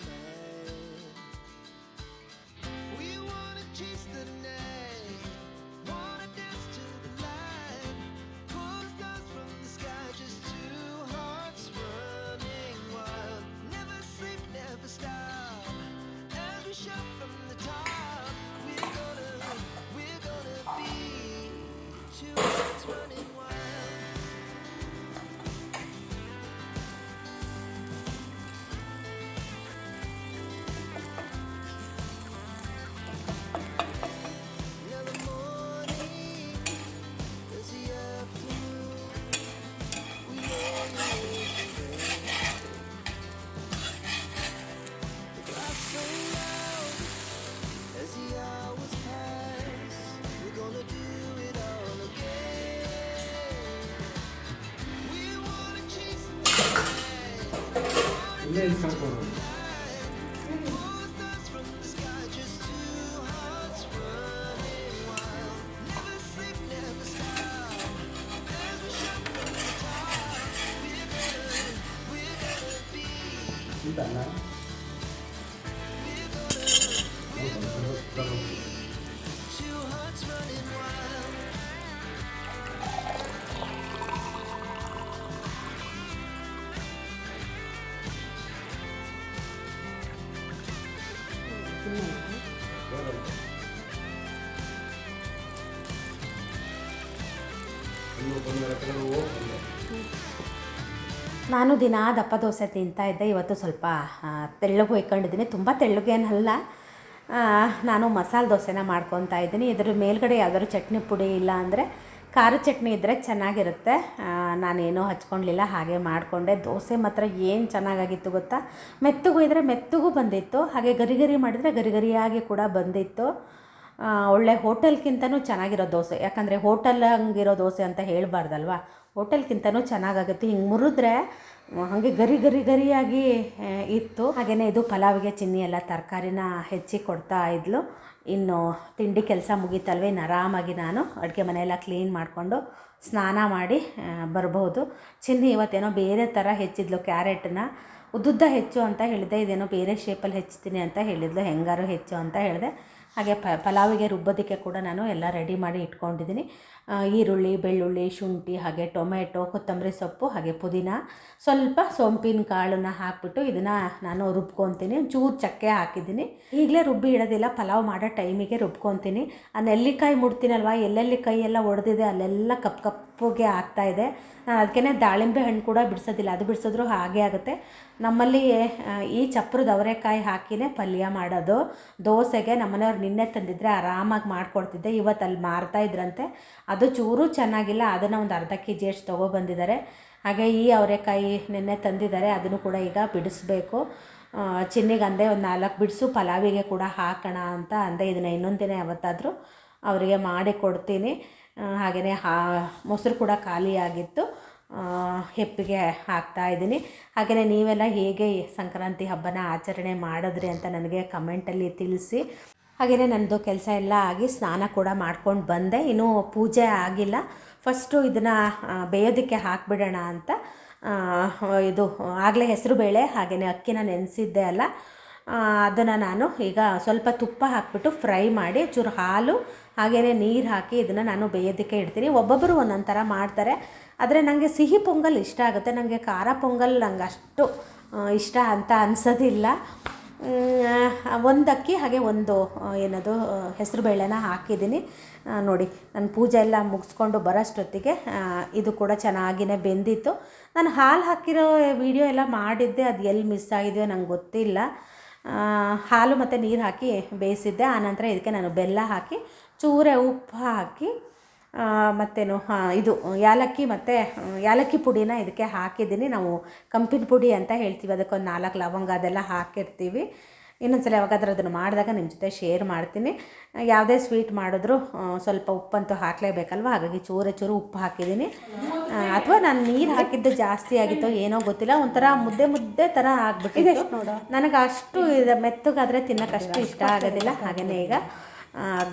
ಇಲ್ಲೇ ಇಸ್ಕೊಂಡು ನಾನು ದಿನ ದಪ್ಪ ದೋಸೆ ತಿಂತಾ ಇದ್ದೆ. ಇವತ್ತು ಸ್ವಲ್ಪ ತೆಳ್ಳಗೆ ಹೊಯ್ಕೊಂಡಿದ್ದೀನಿ ತುಂಬ ತೆಳ್ಳಗೇನಲ್ಲ ನಾನು ಮಸಾಲೆ ದೋಸೆನ ಮಾಡ್ಕೊತಾ ಇದ್ದೀನಿ. ಇದ್ರ ಮೇಲ್ಗಡೆ ಯಾವ್ದಾದ್ರು ಚಟ್ನಿ ಪುಡಿ ಇಲ್ಲ ಅಂದರೆ ಖಾರ ಚಟ್ನಿ ಇದ್ದರೆ ಚೆನ್ನಾಗಿರುತ್ತೆ. ನಾನೇನೂ ಹಚ್ಕೊಳ್ಲಿಲ್ಲ ಹಾಗೆ ಮಾಡಿಕೊಂಡೆ. ದೋಸೆ ಮಾತ್ರ ಏನು ಚೆನ್ನಾಗಾಗಿತ್ತು ಗೊತ್ತಾ? ಮೆತ್ತಗೂ ಇದ್ದರೆ ಮೆತ್ತಗೂ ಬಂದಿತ್ತು. ಹಾಗೆ ಗರಿ ಗರಿ ಮಾಡಿದರೆ ಗರಿಗರಿಯಾಗಿ ಕೂಡ ಬಂದಿತ್ತು. ಒಳ್ಳೆ ಹೋಟೆಲ್ಗಿಂತನೂ ಚೆನ್ನಾಗಿರೋ ದೋಸೆ. ಯಾಕಂದರೆ ಹೋಟೆಲ್ ಹಂಗಿರೋ ದೋಸೆ ಅಂತ ಹೇಳಬಾರ್ದಲ್ವಾ? ಹೋಟೆಲ್ಗಿಂತನೂ ಚೆನ್ನಾಗಾಗುತ್ತೆ. ಹಿಂಗೆ ಮುರಿದ್ರೆ ಹಾಗೆ ಗರಿ ಗರಿ ಗರಿಯಾಗಿ ಇತ್ತು. ಹಾಗೆಯೇ ಇದು ಪಲಾವಿಗೆ ಚಿನ್ನಿ ಎಲ್ಲ ತರಕಾರಿನ ಹೆಚ್ಚಿ ಕೊಡ್ತಾ ಇದ್ಲು. ಇನ್ನು ತಿಂಡಿ ಕೆಲಸ ಮುಗೀತಲ್ವೇ ಆರಾಮಾಗಿ ನಾನು ಅಡುಗೆ ಮನೆಯೆಲ್ಲ ಕ್ಲೀನ್ ಮಾಡಿಕೊಂಡು ಸ್ನಾನ ಮಾಡಿ ಬರ್ಬೋದು. ಚಿನ್ನಿ ಇವತ್ತೇನೋ ಬೇರೆ ಥರ ಹೆಚ್ಚಿದ್ಲು ಕ್ಯಾರೆಟನ್ನ ಉದ್ದುದ್ದ ಹೆಚ್ಚು ಅಂತ ಹೇಳಿದೆ, ಇದೇನೋ ಬೇರೆ ಶೇಪಲ್ಲಿ ಹೆಚ್ಚುತ್ತೀನಿ ಅಂತ ಹೇಳಿದ್ಲು. ಹೆಂಗಾರು ಹೆಚ್ಚು ಅಂತ ಹೇಳಿದೆ. ಹಾಗೆ ಪ ಪಲಾವಿಗೆ ರುಬ್ಬೋದಕ್ಕೆ ಕೂಡ ನಾನು ಎಲ್ಲ ರೆಡಿ ಮಾಡಿ ಇಟ್ಕೊಂಡಿದ್ದೀನಿ. ಈರುಳ್ಳಿ, ಬೆಳ್ಳುಳ್ಳಿ, ಶುಂಠಿ, ಹಾಗೆ ಟೊಮೆಟೊ, ಕೊತ್ತಂಬರಿ ಸೊಪ್ಪು, ಹಾಗೆ ಪುದೀನ. ಸ್ವಲ್ಪ ಸೋಂಪಿನ ಕಾಳನ್ನು ಹಾಕ್ಬಿಟ್ಟು ಇದನ್ನು ನಾನು ರುಬ್ಕೊತೀನಿ. ಚೂರು ಚಕ್ಕೆ ಹಾಕಿದ್ದೀನಿ. ಈಗಲೇ ರುಬ್ಬಿ ಇಡೋದಿಲ್ಲ, ಪಲಾವ್ ಮಾಡೋ ಟೈಮಿಗೆ ರುಬ್ಕೊತೀನಿ. ಆ ನೆಲ್ಲಿಕಾಯಿ ಮುಡ್ತೀನಲ್ವ, ಎಲ್ಲೆಲ್ಲಿ ಕೈ ಎಲ್ಲ ಒಡೆದಿದೆ ಅಲ್ಲೆಲ್ಲ ಕಪ್ ಕಪ್ಪಗೆ ಆಗ್ತಾ ಇದೆ. ಅದಕ್ಕೆ ದಾಳಿಂಬೆ ಹಣ್ಣು ಕೂಡ ಬಿಡಿಸೋದಿಲ್ಲ. ಅದು ಬಿಡಿಸಿದ್ರು ಹಾಗೆ ಆಗುತ್ತೆ. ನಮ್ಮಲ್ಲಿ ಈ ಚಪ್ರದ ಅವರೆಕಾಯಿ ಹಾಕಿನೇ ಪಲ್ಯ ಮಾಡೋದು. ದೋಸೆಗೆ ನಮ್ಮನೆಯವ್ರು ನಿನ್ನೆ ತಂದಿದ್ರೆ ಆರಾಮಾಗಿ ಮಾಡಿಕೊಡ್ತಿದ್ದೆ. ಇವತ್ತು ಅಲ್ಲಿ ಮಾರ್ತಾ ಇದ್ರಂತೆ. ಅದು ಚೂರು ಚೆನ್ನಾಗಿಲ್ಲ. ಅದನ್ನು ಒಂದು ಅರ್ಧ ಕೆ ಜಿ ಅಷ್ಟು ತೊಗೊಬಂದಿದ್ದಾರೆ. ಹಾಗೆ ಈ ಅವರೆಕಾಯಿ ನಿನ್ನೆ ತಂದಿದ್ದಾರೆ. ಅದನ್ನು ಕೂಡ ಈಗ ಬಿಡಿಸ್ಬೇಕು. ಚಿನ್ನಿಗೆ ಅಂದೆ ಒಂದು ನಾಲ್ಕು ಬಿಡಿಸು. ಪಲಾವಿಗೆ ಕೂಡ ಹಾಕೋಣ ಅಂತ ಅಂದೆ ಇದನ್ನು ಇನ್ನೊಂದು ದಿನ ಯಾವತ್ತಾದರೂ ಅವರಿಗೆ ಮಾಡಿ ಕೊಡ್ತೀನಿ. ಹಾಗೆಯೇ ಹಾ ಮೊಸರು ಕೂಡ ಖಾಲಿಯಾಗಿತ್ತು ಹೆಪ್ಪಿಗೆ ಹಾಕ್ತಾ ಇದ್ದೀನಿ. ಹಾಗೆಯೇ ನೀವೆಲ್ಲ ಹೇಗೆ ಸಂಕ್ರಾಂತಿ ಹಬ್ಬನ ಆಚರಣೆ ಮಾಡಿದ್ರಿ ಅಂತ ನನಗೆ ಕಮೆಂಟಲ್ಲಿ ತಿಳಿಸಿ. ಹಾಗೆಯೇ ನನ್ನದು ಕೆಲಸ ಎಲ್ಲ ಆಗಿ ಸ್ನಾನ ಕೂಡ ಮಾಡ್ಕೊಂಡು ಬಂದೆ. ಇನ್ನೂ ಪೂಜೆ ಆಗಿಲ್ಲ. ಫಸ್ಟು ಇದನ್ನು ಬೇಯೋದಕ್ಕೆ ಹಾಕಿಬಿಡೋಣ ಅಂತ. ಇದು ಆಗಲೇ ಹೆಸರು ಬೇಳೆ ಹಾಗೆಯೇ ಅಕ್ಕಿನ ನೆನೆಸಿದ್ದೆ ಅಲ್ಲ. ಅದನ್ನು ನಾನು ಈಗ ಸ್ವಲ್ಪ ತುಪ್ಪ ಹಾಕ್ಬಿಟ್ಟು ಫ್ರೈ ಮಾಡಿ, ಚೂರು ಹಾಲು ಹಾಗೆಯೇ ನೀರು ಹಾಕಿ ಇದನ್ನು ನಾನು ಬೇಯೋದಕ್ಕೆ ಇಡ್ತೀನಿ. ಒಬ್ಬೊಬ್ಬರು ಒಂದೊಂದು ಥರ ಮಾಡ್ತಾರೆ. ಆದರೆ ನನಗೆ ಸಿಹಿ ಪೊಂಗಲ್ ಇಷ್ಟ ಆಗುತ್ತೆ. ನನಗೆ ಖಾರ ಪೊಂಗಲ್ ನಂಗೆ ಅಷ್ಟು ಇಷ್ಟ ಅಂತ ಅನಿಸೋದಿಲ್ಲ. ಒಂದು ಅಕ್ಕಿ, ಹಾಗೆ ಒಂದು ಏನದು ಹೆಸರು ಬೇಳೆನ ಹಾಕಿದ್ದೀನಿ. ನೋಡಿ, ನಾನು ಪೂಜೆ ಎಲ್ಲ ಮುಗಿಸ್ಕೊಂಡು ಬರೋಷ್ಟೊತ್ತಿಗೆ ಇದು ಕೂಡ ಚೆನ್ನಾಗಿನೇ ಬೆಂದಿತ್ತು. ನಾನು ಹಾಲು ಹಾಕಿರೋ ವಿಡಿಯೋ ಎಲ್ಲ ಮಾಡಿದ್ದೆ. ಅದು ಎಲ್ಲಿ ಮಿಸ್ ಆಗಿದೆಯೋ ನಂಗೆ ಗೊತ್ತಿಲ್ಲ. ಹಾಲು ಮತ್ತು ನೀರು ಹಾಕಿ ಬೇಯಿಸಿದ್ದೆ. ಆನಂತರ ಇದಕ್ಕೆ ನಾನು ಬೆಲ್ಲ ಹಾಕಿ ಚೂರೆ ಉಪ್ಪು ಹಾಕಿ ಮತ್ತೇನು ಹಾಂ ಇದು ಯಾಲಕ್ಕಿ ಮತ್ತು ಯಾಲಕ್ಕಿ ಪುಡಿನ ಇದಕ್ಕೆ ಹಾಕಿದ್ದೀನಿ. ನಾವು ಕಂಪಿನ ಪುಡಿ ಅಂತ ಹೇಳ್ತೀವಿ. ಅದಕ್ಕೊಂದು ನಾಲ್ಕು ಲವಂಗ ಅದೆಲ್ಲ ಹಾಕಿರ್ತೀವಿ. ಇನ್ನೊಂದ್ಸಲ ಯಾವಾಗಾದ್ರೂ ಅದನ್ನು ಮಾಡಿದಾಗ ನಿಮ್ಮ ಜೊತೆ ಶೇರ್ ಮಾಡ್ತೀನಿ. ಯಾವುದೇ ಸ್ವೀಟ್ ಮಾಡಿದ್ರು ಸ್ವಲ್ಪ ಉಪ್ಪಂತೂ ಹಾಕಲೇಬೇಕಲ್ವ? ಹಾಗಾಗಿ ಚೂರು ಚೂರು ಉಪ್ಪು ಹಾಕಿದ್ದೀನಿ. ಅಥವಾ ನಾನು ನೀರು ಹಾಕಿದ್ದು ಜಾಸ್ತಿ ಆಗಿತ್ತು ಏನೋ ಗೊತ್ತಿಲ್ಲ. ಒಂಥರ ಮುದ್ದೆ ಮುದ್ದೆ ಥರ ನೋಡು? ನನಗೆ ಅಷ್ಟು ಇದು ಮೆತ್ತಗಾದರೆ ತಿನ್ನೋಕೆ ಅಷ್ಟು ಇಷ್ಟ ಆಗೋದಿಲ್ಲ. ಹಾಗೆಯೇ ಈಗ.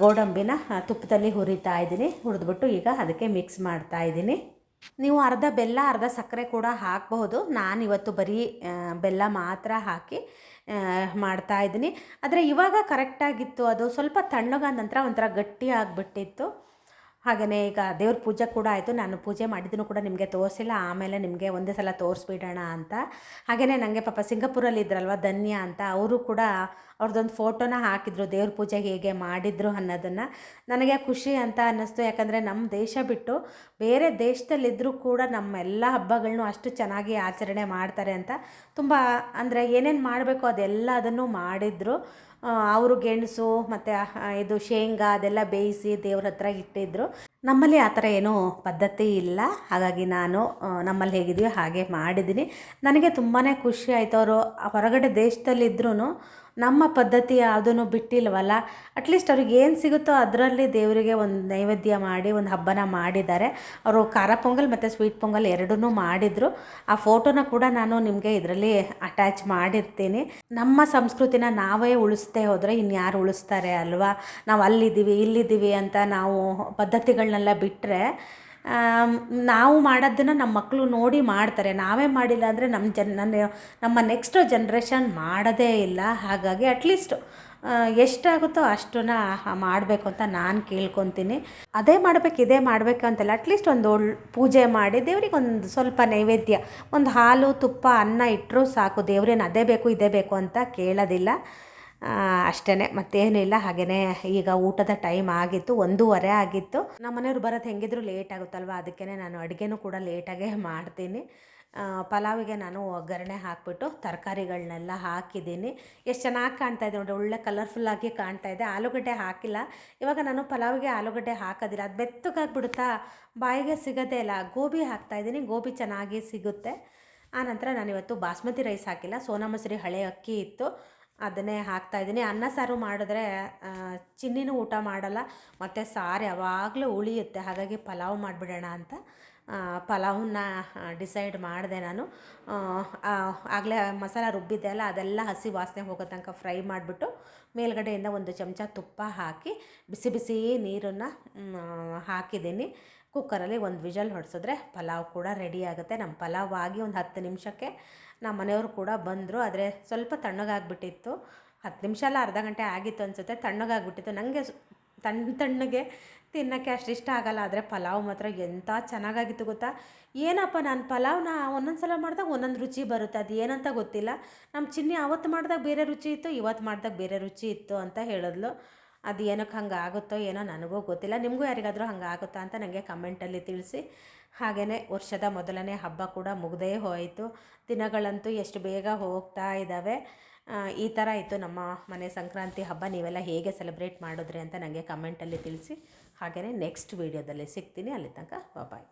ಗೋಡಂಬಿನ ತುಪ್ಪದಲ್ಲಿ ಹುರಿತಾ ಇದ್ದೀನಿ. ಹುರಿದ್ಬಿಟ್ಟು ಈಗ ಅದಕ್ಕೆ ಮಿಕ್ಸ್ ಮಾಡ್ತಾ ಇದ್ದೀನಿ. ನೀವು ಅರ್ಧ ಬೆಲ್ಲ, ಅರ್ಧ ಸಕ್ಕರೆ ಕೂಡ ಹಾಕಬಹುದು. ನಾನು ಇವತ್ತು ಬರೀ ಬೆಲ್ಲ ಮಾತ್ರ ಹಾಕಿ ಮಾಡ್ತಾ ಇದ್ದೀನಿ. ಆದರೆ ಇವಾಗ ಕರೆಕ್ಟಾಗಿತ್ತು ಅದು. ಸ್ವಲ್ಪ ತಣ್ಣಗಾದ ನಂತರ ಒಂಥರ ಗಟ್ಟಿ ಆಗಿಬಿಟ್ಟಿತ್ತು. ಹಾಗೆಯೇ ಈಗ ದೇವ್ರ ಪೂಜೆ ಕೂಡ ಆಯಿತು. ನಾನು ಪೂಜೆ ಮಾಡಿದ್ದನ್ನು ಕೂಡ ನಿಮಗೆ ತೋರಿಸಿಲ್ಲ. ಆಮೇಲೆ ನಿಮಗೆ ಒಂದೇ ಸಲ ತೋರಿಸ್ಬಿಡೋಣ ಅಂತ. ಹಾಗೆಯೇ ನನಗೆ ಪಾಪ ಸಿಂಗಪುರಲ್ಲಿ ಇದ್ರಲ್ವ ಧನ್ಯ ಅಂತ, ಅವರು ಕೂಡ ಅವ್ರದ್ದೊಂದು ಫೋಟೋನ ಹಾಕಿದ್ರು, ದೇವ್ರ ಪೂಜೆ ಹೇಗೆ ಮಾಡಿದ್ರು ಅನ್ನೋದನ್ನು. ನನಗೆ ಖುಷಿ ಅಂತ ಅನ್ನಿಸ್ತು. ಯಾಕಂದರೆ ನಮ್ಮ ದೇಶ ಬಿಟ್ಟು ಬೇರೆ ದೇಶದಲ್ಲಿದ್ದರೂ ಕೂಡ ನಮ್ಮ ಎಲ್ಲ ಹಬ್ಬಗಳನ್ನೂ ಅಷ್ಟು ಚೆನ್ನಾಗಿ ಆಚರಣೆ ಮಾಡ್ತಾರೆ ಅಂತ ತುಂಬ, ಅಂದರೆ ಏನೇನು ಮಾಡಬೇಕು ಅದೆಲ್ಲ ಅದನ್ನು ಮಾಡಿದ್ರು. ಅವರು ಗೆಣಸು ಮತ್ತು ಇದು ಶೇಂಗಾ ಅದೆಲ್ಲ ಬೇಯಿಸಿ ದೇವ್ರ ಹತ್ರ ಇಟ್ಟಿದ್ರು. ನಮ್ಮಲ್ಲಿ ಆ ಥರ ಏನೂ ಪದ್ಧತಿ ಇಲ್ಲ. ಹಾಗಾಗಿ ನಾನು ನಮ್ಮಲ್ಲಿ ಹೇಗಿದೆಯೋ ಹಾಗೆ ಮಾಡಿದ್ದೀನಿ. ನನಗೆ ತುಂಬಾ ಖುಷಿ ಆಯಿತು. ಅವರು ಹೊರಗಡೆ ದೇಶದಲ್ಲಿದ್ರೂ ನಮ್ಮ ಪದ್ಧತಿ ಯಾವುದನ್ನು ಬಿಟ್ಟಿಲ್ವಲ್ಲ? ಅಟ್ಲೀಸ್ಟ್ ಅವ್ರಿಗೆ ಏನು ಸಿಗುತ್ತೋ ಅದರಲ್ಲಿ ದೇವರಿಗೆ ಒಂದು ನೈವೇದ್ಯ ಮಾಡಿ, ಒಂದು ಹಬ್ಬನ ಮಾಡಿದ್ದಾರೆ. ಅವರು ಖಾರ ಪೊಂಗಲ್ ಮತ್ತು ಸ್ವೀಟ್ ಪೊಂಗಲ್ ಎರಡನ್ನೂ ಮಾಡಿದರು. ಆ ಫೋಟೋನ ಕೂಡ ನಾನು ನಿಮಗೆ ಇದರಲ್ಲಿ ಅಟ್ಯಾಚ್ ಮಾಡಿರ್ತೀನಿ. ನಮ್ಮ ಸಂಸ್ಕೃತಿನ ನಾವೇ ಉಳಿಸ್ತೇ ಹೋದರೆ ಇನ್ಯಾರು ಉಳಿಸ್ತಾರೆ ಅಲ್ವಾ? ನಾವು ಅಲ್ಲಿದ್ದೀವಿ, ಇಲ್ಲಿದ್ದೀವಿ ಅಂತ ನಾವು ಪದ್ಧತಿಗಳನ್ನೆಲ್ಲ ಬಿಟ್ಟರೆ ನಾವು ಮಾಡೋದನ್ನು ನಮ್ಮ ಮಕ್ಕಳು ನೋಡಿ ಮಾಡ್ತಾರೆ. ನಾವೇ ಮಾಡಿಲ್ಲ ಅಂದರೆ ನಮ್ಮ ಜನ ನನ್ನ ನಮ್ಮ ನೆಕ್ಸ್ಟ್ ಜನ್ರೇಷನ್ ಮಾಡೋದೇ ಇಲ್ಲ. ಹಾಗಾಗಿ ಅಟ್ಲೀಸ್ಟ್ ಎಷ್ಟಾಗುತ್ತೋ ಅಷ್ಟನ್ನ ಮಾಡಬೇಕು ಅಂತ ನಾನು ಕೇಳ್ಕೊತೀನಿ. ಅದೇ ಮಾಡಬೇಕು, ಇದೇ ಮಾಡಬೇಕು ಅಂತೆಲ್ಲ ಅಟ್ಲೀಸ್ಟ್ ಒಂದು ಪೂಜೆ ಮಾಡಿ ದೇವ್ರಿಗೆ ಒಂದು ಸ್ವಲ್ಪ ನೈವೇದ್ಯ, ಒಂದು ಹಾಲು, ತುಪ್ಪ, ಅನ್ನ ಇಟ್ಟರೂ ಸಾಕು. ದೇವ್ರೇನು ಅದೇ ಬೇಕು, ಇದೇ ಬೇಕು ಅಂತ ಕೇಳೋದಿಲ್ಲ. ಅಷ್ಟೇ ಮತ್ತೇನೂ ಇಲ್ಲ. ಹಾಗೆಯೇ ಈಗ ಊಟದ ಟೈಮ್ ಆಗಿತ್ತು, ಒಂದೂವರೆ ಆಗಿತ್ತು. ನಮ್ಮ ಮನೆಯವ್ರು ಬರೋದು ಹೆಂಗಿದ್ರು ಲೇಟ್ ಆಗುತ್ತಲ್ವ? ಅದಕ್ಕೆ ನಾನು ಅಡುಗೆನೂ ಕೂಡ ಲೇಟಾಗೇ ಮಾಡ್ತೀನಿ. ಪಲಾವಿಗೆ ನಾನು ಒಗ್ಗರಣೆ ಹಾಕ್ಬಿಟ್ಟು ತರಕಾರಿಗಳನ್ನೆಲ್ಲ ಹಾಕಿದ್ದೀನಿ. ಎಷ್ಟು ಚೆನ್ನಾಗಿ ಕಾಣ್ತಾ ಇದೆ ನೋಡಿ ಒಳ್ಳೆ ಕಲರ್ಫುಲ್ಲಾಗಿ ಕಾಣ್ತಾ ಇದೆ. ಆಲೂಗಡ್ಡೆ ಹಾಕಿಲ್ಲ. ಇವಾಗ ನಾನು ಪಲಾವಿಗೆ ಆಲೂಗಡ್ಡೆ ಹಾಕೋದಿಲ್ಲ. ಅದು ಬೆತ್ತಗಾಗ್ಬಿಡುತ್ತಾ? ಬಾಯಿಗೆ ಸಿಗೋದೇ ಇಲ್ಲ. ಗೋಬಿ ಹಾಕ್ತಾಯಿದ್ದೀನಿ ಗೋಬಿ ಚೆನ್ನಾಗಿ ಸಿಗುತ್ತೆ. ಆನಂತರ ನಾನಿವತ್ತು ಬಾಸ್ಮತಿ ರೈಸ್ ಹಾಕಿಲ್ಲ. ಸೋನಾ ಮಸೂರಿ ಹಳೆ ಅಕ್ಕಿ ಇತ್ತು. ಅದನ್ನೇ ಹಾಕ್ತಾಯಿದ್ದೀನಿ ಅನ್ನ ಸಾರು ಮಾಡಿದ್ರೆ ಚಿನ್ನಿನೂ ಊಟ ಮಾಡಲ್ಲ, ಮತ್ತು ಸಾರು ಯಾವಾಗಲೂ ಉಳಿಯುತ್ತೆ. ಹಾಗಾಗಿ ಪಲಾವ್ ಮಾಡಿಬಿಡೋಣ ಅಂತ ಪಲಾವನ್ನ ಡಿಸೈಡ್ ಮಾಡಿದೆ ನಾನು. ಆಗಲೇ ಮಸಾಲ ರುಬ್ಬಿದ್ದೆ ಅಲ್ಲ, ಅದೆಲ್ಲ ಹಸಿ ವಾಸನೆ ಹೋಗೋ ತನಕ ಫ್ರೈ ಮಾಡಿಬಿಟ್ಟು, ಮೇಲ್ಗಡೆಯಿಂದ ಒಂದು ಚಮಚ ತುಪ್ಪ ಹಾಕಿ, ಬಿಸಿ ಬಿಸಿ ನೀರನ್ನು ಹಾಕಿದ್ದೀನಿ. ಕುಕ್ಕರಲ್ಲಿ ಒಂದು ವಿಜಲ್ ಹೊಡೆಸಿದ್ರೆ ಪಲಾವ್ ಕೂಡ ರೆಡಿ ಆಗುತ್ತೆ. ನಮ್ಮ ಪಲಾವ್ ಆಗಿ ಒಂದು ಹತ್ತು ನಿಮಿಷಕ್ಕೆ ನಮ್ಮ ಮನೆಯವರು ಕೂಡ ಬಂದರು, ಆದರೆ ಸ್ವಲ್ಪ ತಣ್ಣಗಾಗ್ಬಿಟ್ಟಿತ್ತು. ಹತ್ತು ನಿಮಿಷ ಅಲ್ಲ, ಅರ್ಧ ಗಂಟೆ ಆಗಿತ್ತು ಅನಿಸುತ್ತೆ, ತಣ್ಣಗಾಗ್ಬಿಟ್ಟಿತ್ತು. ನನಗೆ ತಣ್ಣ ತಣ್ಣಗೆ ತಿನ್ನೋಕ್ಕೆ ಅಷ್ಟು ಇಷ್ಟ ಆಗಲ್ಲ, ಆದರೆ ಪಲಾವ್ ಮಾತ್ರ ಎಂಥ ಚೆನ್ನಾಗಾಗಿತ್ತು ಗೊತ್ತಾ? ಏನಪ್ಪ ನಾನು ಪಲಾವ್ನ ಒಂದೊಂದು ಸಲ ಮಾಡಿದಾಗ ಒಂದೊಂದು ರುಚಿ ಬರುತ್ತೆ, ಅದು ಏನಂತ ಗೊತ್ತಿಲ್ಲ. ನಮ್ಮ ಚಿನ್ನಿ ಅವತ್ತು ಮಾಡಿದಾಗ ಬೇರೆ ರುಚಿ ಇತ್ತು ಇವತ್ತು ಮಾಡಿದಾಗ ಬೇರೆ ರುಚಿ ಇತ್ತು ಅಂತ ಹೇಳಿದ್ಲು. ಅದು ಏನಕ್ಕೆ ಹಂಗೆ ಆಗುತ್ತೋ ಏನೋ ನನಗೂ ಗೊತ್ತಿಲ್ಲ. ನಿಮಗೂ ಯಾರಿಗಾದರೂ ಹಂಗೆ ಆಗುತ್ತಾ ಅಂತ ನನಗೆ ಕಮೆಂಟಲ್ಲಿ ತಿಳಿಸಿ. ಹಾಗೆಯೇ ವರ್ಷದ ಮೊದಲನೇ ಹಬ್ಬ ಕೂಡ ಮುಗ್ದೇ ಹೋಯಿತು. ದಿನಗಳಂತೂ ಎಷ್ಟು ಬೇಗ ಹೋಗ್ತಾ ಇದ್ದಾವೆ ಈ ಥರ ಇತ್ತು ನಮ್ಮ ಮನೆ ಸಂಕ್ರಾಂತಿ ಹಬ್ಬ. ನೀವೆಲ್ಲ ಹೇಗೆ ಸೆಲೆಬ್ರೇಟ್ ಮಾಡಿದ್ರಿ ಅಂತ ನನಗೆ ಕಮೆಂಟಲ್ಲಿ ತಿಳಿಸಿ. ಹಾಗೆಯೇ ನೆಕ್ಸ್ಟ್ ವೀಡಿಯೋದಲ್ಲಿ ಸಿಗ್ತೀನಿ. ಅಲ್ಲಿ ತನಕ ಬಾಯ್